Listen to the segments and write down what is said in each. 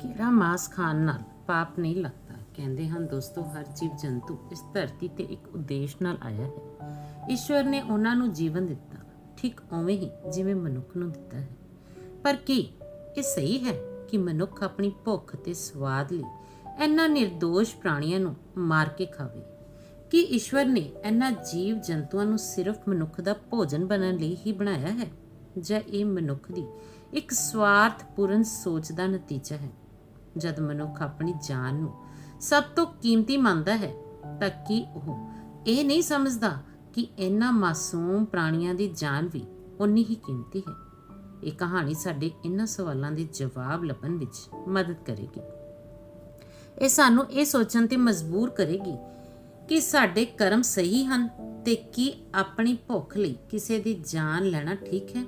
ਕਿਹੜਾ ਮਾਸ ਖਾਣ ਨਾਲ ਪਾਪ ਨਹੀਂ ਲੱਗਦਾ? ਕਹਿੰਦੇ ਹਨ, ਦੋਸਤੋ, ਹਰ ਜੀਵ ਜੰਤੂ ਇਸ ਧਰਤੀ ਤੇ ਇੱਕ ਉਦੇਸ਼ ਨਾਲ ਆਇਆ ਹੈ। ਈਸ਼ਵਰ ਨੇ ਉਹਨਾਂ ਨੂੰ ਜੀਵਨ ਦਿੱਤਾ। ਠੀਕ ਉਵੇਂ ਹੀ ਜਿਵੇਂ ਮਨੁੱਖ ਨੂੰ ਦਿੱਤਾ ਹੈ। ਪਰ ਕੀ ਇਹ ਸਹੀ ਹੈ ਕਿ ਮਨੁੱਖ ਆਪਣੀ ਭੁੱਖ ਤੇ ਸਵਾਦ ਲਈ ਇਹਨਾਂ નિર્ਦੋਸ਼ ਪ੍ਰਾਣੀਆਂ ਨੂੰ ਮਾਰ ਕੇ ਖਾਵੇ? ਕਿ ਈਸ਼ਵਰ ਨੇ ਇਹਨਾਂ ਜੀਵ ਜੰਤੂਆਂ ਨੂੰ ਸਿਰਫ ਮਨੁੱਖ ਦਾ ਭੋਜਨ ਬਣਨ ਲਈ ਹੀ ਬਣਾਇਆ ਹੈ? ਜਾਂ ਇਹ ਮਨੁੱਖ ਦੀ ਇੱਕ ਸਵਾਰਥਪੂਰਨ ਸੋਚ ਦਾ ਨਤੀਜਾ ਹੈ? ਜਦ ਮਨੁੱਖ ਆਪਣੀ ਜਾਨ ਨੂੰ ਸਭ ਤੋਂ ਕੀਮਤੀ ਮੰਨਦਾ ਹੈ, ਤਾਂ ਕੀ ਉਹ ਇਹ ਨਹੀਂ ਸਮਝਦਾ ਕਿ ਇਹਨਾਂ ਮਾਸੂਮ ਪ੍ਰਾਣੀਆਂ ਦੀ ਜਾਨ ਵੀ ਉਨੀ ਹੀ ਕੀਮਤੀ ਹੈ? ਇਹ ਕਹਾਣੀ ਸਾਡੇ ਇਹਨਾਂ ਸਵਾਲਾਂ ਦੇ ਜਵਾਬ ਲੱਭਣ ਵਿੱਚ ਮਦਦ ਕਰੇਗੀ। ਇਹ ਸਾਨੂੰ ਇਹ ਸੋਚਣ ਤੇ ਮਜਬੂਰ ਕਰੇਗੀ ਕਿ ਸਾਡੇ ਕਰਮ ਸਹੀ ਹਨ ਤੇ ਕੀ ਆਪਣੀ ਭੁੱਖ ਲਈ ਕਿਸੇ ਦੀ ਜਾਨ ਲੈਣਾ ਠੀਕ ਹੈ?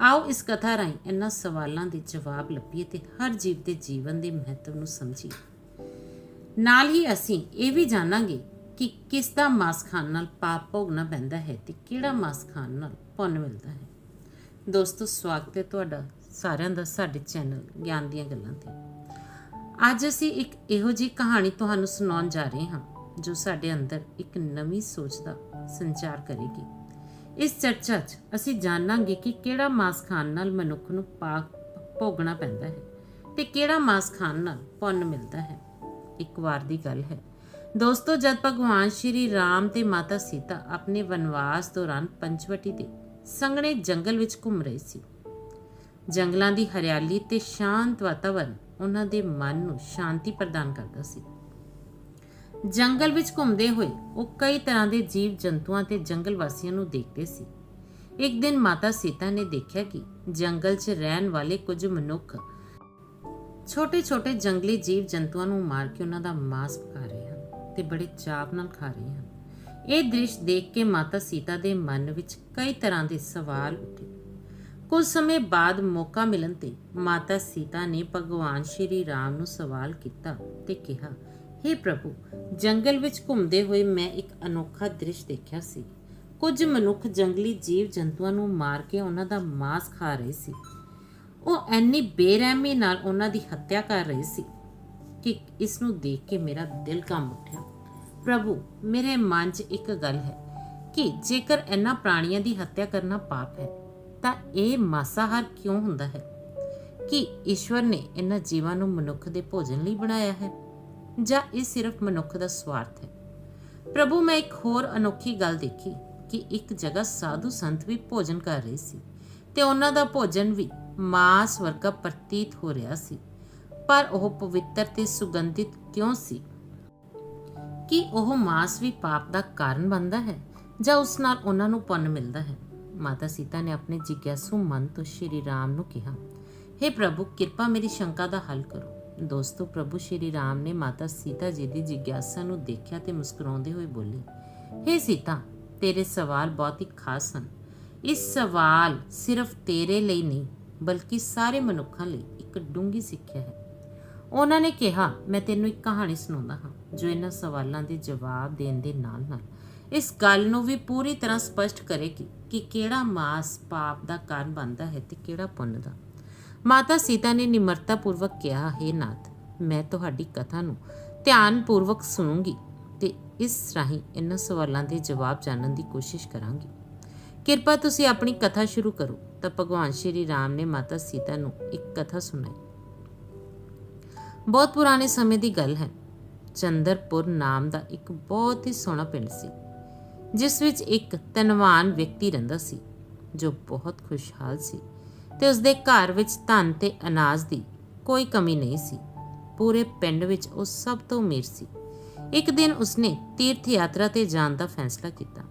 ਆਓ ਇਸ ਕਥਾ ਰਾਹੀਂ ਇਹਨਾਂ ਸਵਾਲਾਂ ਦੇ ਜਵਾਬ ਲੱਭੀਏ ਤੇ ਹਰ ਜੀਵ ਦੇ ਜੀਵਨ ਦੇ ਮਹੱਤਵ ਨੂੰ ਸਮਝੀਏ। ਨਾਲ ਹੀ ਅਸੀਂ ਇਹ ਵੀ ਜਾਣਾਂਗੇ ਕਿ ਕਿਸ ਦਾ ਮਾਸ ਖਾਣ ਨਾਲ ਪਾਪ ਭੋਗਣਾ ਪੈਂਦਾ ਹੈ ਤੇ ਕਿਹੜਾ ਮਾਸ ਖਾਣ ਨਾਲ ਪੁੰਨ ਮਿਲਦਾ ਹੈ। ਦੋਸਤੋ, ਸਵਾਗਤ ਹੈ ਤੁਹਾਡਾ ਸਾਰਿਆਂ ਦਾ ਸਾਡੇ ਚੈਨਲ ਗਿਆਨ ਦੀਆਂ ਗੱਲਾਂ ਤੇ। ਅੱਜ ਅਸੀਂ ਇੱਕ ਇਹੋ ਜਿਹੀ ਕਹਾਣੀ ਤੁਹਾਨੂੰ ਸੁਣਾਉਣ ਜਾ ਰਹੇ ਹਾਂ ਜੋ ਸਾਡੇ ਅੰਦਰ ਇੱਕ ਨਵੀਂ ਸੋਚ ਦਾ ਸੰਚਾਰ ਕਰੇਗੀ। ਇਸ ਚਰਚਾ 'ਚ ਅਸੀਂ ਜਾਣਾਂਗੇ ਕਿ ਕਿਹੜਾ ਮਾਸ ਖਾਣ ਨਾਲ ਮਨੁੱਖ ਨੂੰ ਪਾਕ ਭੋਗਣਾ ਪੈਂਦਾ ਹੈ ਤੇ ਕਿਹੜਾ ਮਾਸ ਖਾਣ ਨਾਲ ਪੁੰਨ ਮਿਲਦਾ ਹੈ। ਇੱਕ ਵਾਰ ਦੀ ਗੱਲ ਹੈ। ਦੋਸਤੋ, ਜਦ ਭਗਵਾਨ ਸ਼੍ਰੀ ਰਾਮ ਤੇ ਮਾਤਾ ਸੀਤਾ ਆਪਣੇ ਵਨਵਾਸ ਦੌਰਾਨ ਪੰਚਵਟੀ ਦੇ ਸੰਘਣੇ ਜੰਗਲ ਵਿੱਚ ਘੁੰਮ ਰਹੇ ਸੀ, ਜੰਗਲਾਂ ਦੀ ਹਰਿਆਲੀ ਤੇ ਸ਼ਾਂਤ ਵਾਤਾਵਰਣ ਉਹਨਾਂ ਦੇ ਮਨ ਨੂੰ ਸ਼ਾਂਤੀ ਪ੍ਰਦਾਨ ਕਰਦਾ ਸੀ। ਜੰਗਲ ਵਿੱਚ ਘੁੰਮਦੇ ਹੋਏ ਉਹ ਕਈ ਤਰ੍ਹਾਂ ਦੇ ਜੀਵ ਜੰਤੂਆਂ ਤੇ ਜੰਗਲ ਵਾਸੀਆਂ ਨੂੰ ਦੇਖਦੇ ਸੀ। ਇੱਕ ਦਿਨ ਮਾਤਾ ਸੀਤਾ ਨੇ ਦੇਖਿਆ ਕਿ ਜੰਗਲ 'ਚ ਰਹਿਣ ਵਾਲੇ ਕੁਝ ਮਨੁੱਖ ਛੋਟੇ-ਛੋਟੇ ਜੰਗਲੀ ਜੀਵ ਜੰਤੂਆਂ ਨੂੰ ਮਾਰ ਕੇ ਉਹਨਾਂ ਦਾ ਮਾंस ਪਕਾ ਰਹੇ ਹਨ ਤੇ ਬੜੇ ਚਾਪ ਨਾਲ ਖਾ ਰਹੇ ਹਨ। ਇਹ ਦ੍ਰਿਸ਼ ਦੇਖ ਕੇ ਮਾਤਾ ਸੀਤਾ ਦੇ ਮਨ ਵਿੱਚ ਕਈ ਤਰ੍ਹਾਂ ਦੇ ਸਵਾਲ ਉੱਠੇ। ਕੁਝ ਸਮੇਂ ਬਾਅਦ ਮੌਕਾ ਮਿਲਣ ਤੇ ਮਾਤਾ ਸੀਤਾ ਨੇ ਭਗਵਾਨ ਸ਼੍ਰੀ ਰਾਮ ਨੂੰ ਸਵਾਲ ਕੀਤਾ ਤੇ ਕਿਹਾ हे ਪ੍ਰਭੂ, ਜੰਗਲ ਵਿੱਚ ਘੁੰਮਦੇ ਹੋਏ ਮੈਂ ਇੱਕ ਅਨੋਖਾ ਦ੍ਰਿਸ਼ ਦੇਖਿਆ ਸੀ। ਕੁਝ ਮਨੁੱਖ ਜੰਗਲੀ ਜੀਵ ਜੰਤੂਆਂ ਨੂੰ ਮਾਰ ਕੇ ਉਹਨਾਂ ਦਾ ਮਾਸ ਖਾ ਰਹੇ ਸੀ। ਉਹ ਐਨੀ ਬੇਰਹਿਮੀ ਨਾਲ ਉਹਨਾਂ ਦੀ ਹੱਤਿਆ ਕਰ ਰਹੇ ਸੀ ਕਿ ਇਸ ਨੂੰ ਦੇਖ ਕੇ ਮੇਰਾ ਦਿਲ ਕੰਬ ਉੱਠਿਆ। ਪ੍ਰਭੂ, ਮੇਰੇ ਮਨ 'ਚ ਇੱਕ ਗੱਲ ਹੈ ਕਿ ਜੇਕਰ ਇਹਨਾਂ ਪ੍ਰਾਣੀਆਂ ਦੀ ਹੱਤਿਆ ਕਰਨਾ ਪਾਪ ਹੈ, ਤਾਂ ਇਹ ਮਾਸਾਹਾਰ ਕਿਉਂ ਹੁੰਦਾ ਹੈ? ਕਿ ਈਸ਼ਵਰ ਨੇ ਇਹਨਾਂ ਜੀਵਾਂ ਨੂੰ ਮਨੁੱਖ ਦੇ ਭੋਜਨ ਲਈ ਬਣਾਇਆ ਹੈ? ਜਾਂ ਇਹ ਸਿਰਫ ਮਨੁੱਖ ਦਾ ਸਵਾਰਥ ਹੈ। ਪ੍ਰਭੂ, ਮੈਂ ਇੱਕ ਹੋਰ ਅਨੋਖੀ ਗੱਲ ਦੇਖੀ ਕਿ ਇੱਕ ਜਗ੍ਹਾ ਸਾਧੂ ਸੰਤ ਵੀ ਭੋਜਨ ਕਰ ਰਹੇ ਸੀ ਤੇ ਉਹਨਾਂ ਦਾ ਭੋਜਨ ਵੀ ਮਾਸ ਵਰਗਾ ਪ੍ਰਤੀਤ ਹੋ ਰਿਹਾ ਸੀ। ਪਰ ਉਹ ਪਵਿੱਤਰ ਤੇ ਸੁਗੰਧਿਤ ਕਿਉਂ ਸੀ? ਕਿ ਉਹ ਮਾਸ ਵੀ ਪਾਪ ਦਾ ਕਾਰਨ ਬਣਦਾ ਹੈ ਜਾਂ ਉਸ ਨਾਲ ਉਹਨਾਂ ਨੂੰ ਪੁੰਨ ਮਿਲਦਾ ਹੈ? ਮਾਤਾ ਸੀਤਾ ਨੇ ਆਪਣੇ ਜਿਗਿਆਸੂ ਮਨ ਤੋਂ ਸ਼੍ਰੀ ਰਾਮ ਨੂੰ ਕਿਹਾ हे ਪ੍ਰਭੂ, ਕਿਰਪਾ ਮੇਰੀ ਸ਼ੰਕਾ ਦਾ ਹੱਲ ਕਰੋ। ਦੋਸਤੋ, ਪ੍ਰਭੂ ਸ਼੍ਰੀ ਰਾਮ ਨੇ ਮਾਤਾ ਸੀਤਾ ਜੀ ਦੀ ਜਿਗਿਆਸਾ ਨੂੰ ਦੇਖਿਆ ਤੇ ਮੁਸਕਰਾਉਂਦੇ ਹੋਏ ਬੋਲੇ हे ਸੀਤਾ, ਤੇਰੇ ਸਵਾਲ ਬਹੁਤ ਹੀ ਖਾਸ ਹਨ। ਇਸ ਸਵਾਲ ਸਿਰਫ ਤੇਰੇ ਲਈ ਨਹੀਂ, ਬਲਕਿ ਸਾਰੇ ਮਨੁੱਖਾਂ ਲਈ ਇੱਕ ਡੂੰਗੀ ਸਿੱਖਿਆ ਹੈ। ਉਹਨਾਂ ਨੇ ਕਿਹਾ, ਮੈਂ ਤੈਨੂੰ ਇੱਕ ਕਹਾਣੀ ਸੁਣਾਉਂਦਾ ਹਾਂ, ਜੋ ਇਹਨਾਂ ਸਵਾਲਾਂ ਦੇ ਜਵਾਬ ਦੇਣ ਦੇ ਨਾਲ-ਨਾਲ ਇਸ ਗੱਲ ਨੂੰ ਵੀ ਪੂਰੀ ਤਰ੍ਹਾਂ ਸਪਸ਼ਟ ਕਰੇਗੀ ਕਿ ਕਿਹੜਾ ਮਾਸ ਪਾਪ ਦਾ ਕਾਰਨ ਬਣਦਾ ਹੈ ਤੇ ਕਿਹੜਾ ਪੁੰਨ ਦਾ। ਮਾਤਾ ਸੀਤਾ ਨੇ ਨਿਮਰਤਾ ਪੂਰਵਕ ਕਿਹਾ, ਹੈ ਨਾਥ, ਮੈਂ ਤੁਹਾਡੀ ਕਥਾ ਨੂੰ ਧਿਆਨ ਪੂਰਵਕ ਸੁਣੂੰਗੀ ਤੇ ਇਸ ਰਾਹੀਂ ਇਹਨਾਂ ਸਵਾਲਾਂ ਦੇ ਜਵਾਬ ਜਾਣਨ ਦੀ ਕੋਸ਼ਿਸ਼ ਕਰਾਂਗੀ। ਕਿਰਪਾ ਤੁਸੀਂ ਆਪਣੀ ਕਥਾ ਸ਼ੁਰੂ ਕਰੋ। ਤਾਂ ਭਗਵਾਨ ਸ਼੍ਰੀ ਰਾਮ ਨੇ ਮਾਤਾ ਸੀਤਾ ਨੂੰ ਇੱਕ ਕਥਾ ਸੁਣਾਈ। ਬਹੁਤ ਪੁਰਾਣੇ ਸਮੇਂ ਦੀ ਗੱਲ ਹੈ। ਚੰਦਰਪੁਰ ਨਾਮ ਦਾ ਇੱਕ ਬਹੁਤ ਹੀ ਸੋਹਣਾ ਪਿੰਡ ਸੀ, ਜਿਸ ਵਿੱਚ ਇੱਕ ਧਨਵਾਨ ਵਿਅਕਤੀ ਰਹਿੰਦਾ ਸੀ, ਜੋ ਬਹੁਤ ਖੁਸ਼ਹਾਲ ਸੀ। ਤੇ ਉਸਦੇ ਘਰ ਵਿੱਚ ਧਨ ਤੇ ਅਨਾਜ ਦੀ ਕੋਈ ਕਮੀ ਨਹੀਂ ਸੀ। ਪੂਰੇ ਪਿੰਡ ਵਿੱਚ ਉਹ ਸਭ ਤੋਂ ਅਮੀਰ ਸੀ। ਇੱਕ ਦਿਨ ਉਸਨੇ ਤੀਰਥ ਯਾਤਰਾ ਤੇ ਜਾਣ ਦਾ ਫੈਸਲਾ ਕੀਤਾ।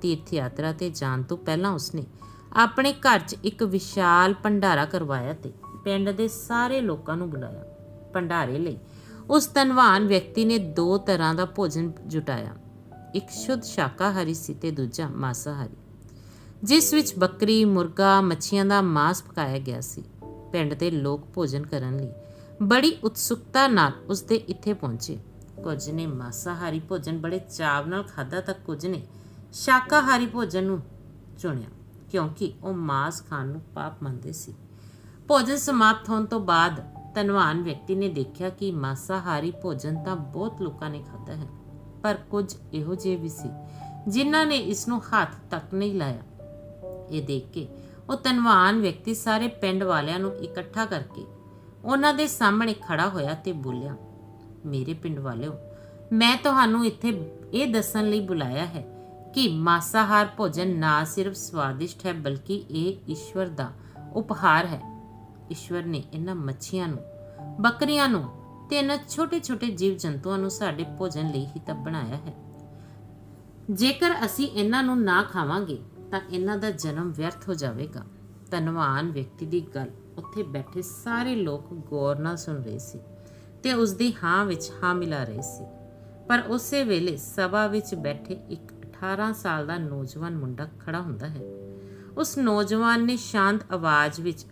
ਤੀਰਥ ਯਾਤਰਾ ਤੇ ਜਾਣ ਤੋਂ ਪਹਿਲਾਂ ਉਸਨੇ ਆਪਣੇ ਘਰ 'ਚ ਇੱਕ ਵਿਸ਼ਾਲ ਭੰਡਾਰਾ ਕਰਵਾਇਆ ਤੇ ਪਿੰਡ ਦੇ ਸਾਰੇ ਲੋਕਾਂ ਨੂੰ ਬੁਲਾਇਆ। ਭੰਡਾਰੇ ਲਈ ਉਸ ਧਨਵਾਨ ਵਿਅਕਤੀ ਨੇ ਦੋ ਤਰ੍ਹਾਂ ਦਾ ਭੋਜਨ ਜੁਟਾਇਆ। ਇੱਕ ਸ਼ੁੱਧ ਸ਼ਾਕਾਹਾਰੀ ਸੀ ਤੇ ਦੂਜਾ ਮਾਸਾਹਾਰੀ। ਜਿਸ ਵਿੱਚ ਬੱਕਰੀ, ਮੁਰਗਾ, ਮੱਛੀਆਂ ਦਾ ਮਾਸ ਪਕਾਇਆ ਗਿਆ ਸੀ। ਪਿੰਡ ਦੇ ਲੋਕ ਭੋਜਨ ਕਰਨ ਲਈ ਬੜੀ ਉਤਸੁਕਤਾ ਨਾਲ ਉਸ ਦੇ ਇੱਥੇ ਪਹੁੰਚੇ। ਕੁਝ ਨੇ ਮਾਸਾਹਾਰੀ ਭੋਜਨ ਬੜੇ ਚਾਵ ਨਾਲ ਖਾਧਾ ਤਾਂ ਕੁਝ ਨੇ ਸ਼ਾਕਾਹਾਰੀ ਭੋਜਨ ਨੂੰ ਚੁਣਿਆ, ਕਿਉਂਕਿ ਉਹ ਮਾਸ ਖਾਣ ਨੂੰ ਪਾਪ ਮੰਨਦੇ ਸੀ। ਭੋਜਨ ਸਮਾਪਤ ਹੋਣ ਤੋਂ ਬਾਅਦ ਧਨਵਾਨ ਵਿਅਕਤੀ ਨੇ ਦੇਖਿਆ ਕਿ ਮਾਸਾਹਾਰੀ ਭੋਜਨ ਤਾਂ ਬਹੁਤ ਲੋਕਾਂ ਨੇ ਖਾਧਾ ਹੈ, ਪਰ ਕੁਝ ਇਹੋ ਜਿਹੇ ਵੀ ਸੀ, ਜਿਨ੍ਹਾਂ ਨੇ ਇਸ ਨੂੰ ਹੱਥ ਤੱਕ ਨਹੀਂ ਲਾਇਆ। ਇਹ ਦੇਖ ਕੇ ਉਹ ਧਨਵਾਨ ਵਿਅਕਤੀ ਸਾਰੇ ਪਿੰਡ ਵਾਲਿਆਂ ਨੂੰ ਇਕੱਠਾ ਕਰਕੇ ਉਹਨਾਂ ਦੇ ਸਾਹਮਣੇ ਖੜਾ ਹੋਇਆ ਤੇ ਬੋਲਿਆ, ਮੇਰੇ ਪਿੰਡ ਵਾਲਿਓ, ਮੈਂ ਤੁਹਾਨੂੰ ਇੱਥੇ ਇਹ ਦੱਸਣ ਲਈ ਬੁਲਾਇਆ ਹੈ ਕਿ ਮਾਸਾਹਾਰ ਭੋਜਨ ਨਾ ਸਿਰਫ ਸਵਾਦਿਸ਼ਟ ਹੈ, ਬਲਕਿ ਇਹ ਈਸ਼ਵਰ ਦਾ ਉਪਹਾਰ ਹੈ। ਈਸ਼ਵਰ ਨੇ ਇਹਨਾਂ ਮੱਛੀਆਂ ਨੂੰ, ਬੱਕਰੀਆਂ ਨੂੰ ਤੇ ਇਹਨਾਂ ਛੋਟੇ-ਛੋਟੇ ਜੀਵ ਜੰਤੂਆਂ ਨੂੰ ਸਾਡੇ ਭੋਜਨ ਲਈ ਹੀ ਤਾਂ ਬਣਾਇਆ ਹੈ। ਜੇਕਰ ਅਸੀਂ ਇਹਨਾਂ ਨੂੰ ਨਾ ਖਾਵਾਂਗੇ ਤਾਂ ਇਹਨਾਂ ਦਾ ਜਨਮ ਵਿਅਰਥ ਹੋ ਜਾਵੇਗਾ। ਧਨਵਾਨ ਵਿਅਕਤੀ ਦੀ ਗੱਲ ਉੱਥੇ ਬੈਠੇ ਸਾਰੇ ਲੋਕ ਗੌਰ ਨਾਲ ਸੁਣ ਰਹੇ ਸੀ ਤੇ ਉਸ ਦੀ ਹਾਂ ਵਿੱਚ ਹਾਂ ਮਿਲਾ ਰਹੇ ਸੀ। ਪਰ ਉਸੇ ਵੇਲੇ ਸਭਾ ਵਿੱਚ ਬੈਠੇ ਇੱਕ 18 ਸਾਲ ਦਾ ਨੌਜਵਾਨ ਮੁੰਡਾ ਖੜਾ ਹੁੰਦਾ ਹੈ। ਉਸ ਨੌਜਵਾਨ ਨੇ ਸ਼ਾਂਤ ਆਵਾਜ਼ ਵਿੱਚ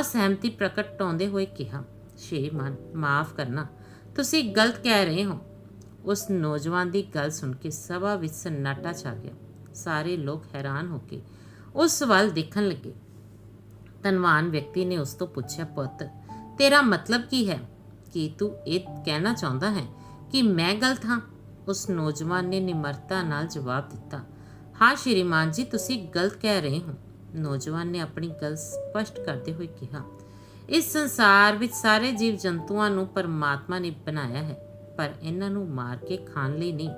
ਅਸਹਿਮਤੀ ਪ੍ਰਗਟਾਉਂਦੇ ਹੋਏ ਕਿਹਾ ਸ਼੍ਰੀਮਾਨ ਮਾਫ ਕਰਨਾ, ਤੁਸੀਂ ਗਲਤ ਕਹਿ ਰਹੇ ਹੋ। ਉਸ ਨੌਜਵਾਨ ਦੀ ਗੱਲ ਸੁਣ ਕੇ ਸਭਾ ਵਿੱਚ ਸਨਾਟਾ ਛਾ ਗਿਆ। ਸਾਰੇ ਲੋਕ ਹੈਰਾਨ ਹੋ ਕੇ ਉਸ ਵੱਲ ਦੇਖਣ ਲੱਗੇ। ਧਨਵਾਨ ਵਿਅਕਤੀ ਨੇ ਉਸ ਤੋਂ ਪੁੱਛਿਆ, ਪੁੱਤ, ਤੇਰਾ ਮਤਲਬ ਕੀ ਹੈ? ਕੀ ਤੂੰ ਇਹ ਕਹਿਣਾ ਚਾਹੁੰਦਾ ਹੈ ਕਿ ਮੈਂ ਗਲਤ ਹਾਂ? ਉਸ ਨੌਜਵਾਨ ਨੇ ਨਿਮਰਤਾ ਨਾਲ ਜਵਾਬ ਦਿੱਤਾ, ਹਾਂ ਸ਼੍ਰੀਮਾਨ ਜੀ, ਤੁਸੀਂ ਗਲਤ ਕਹਿ ਰਹੇ ਹੋ। ਨੌਜਵਾਨ ਨੇ ਆਪਣੀ ਗੱਲ ਸਪਸ਼ਟ ਕਰਦੇ ਹੋਏ ਕਿਹਾ, ਇਸ ਸੰਸਾਰ ਵਿੱਚ ਸਾਰੇ ਜੀਵ ਜੰਤੂਆਂ ਨੂੰ ਪਰਮਾਤਮਾ ਨੇ ਬਣਾਇਆ ਹੈ, ਪਰ ਇਹਨਾਂ ਨੂੰ ਮਾਰ ਕੇ ਖਾਣ ਲਈ ਨਹੀਂ।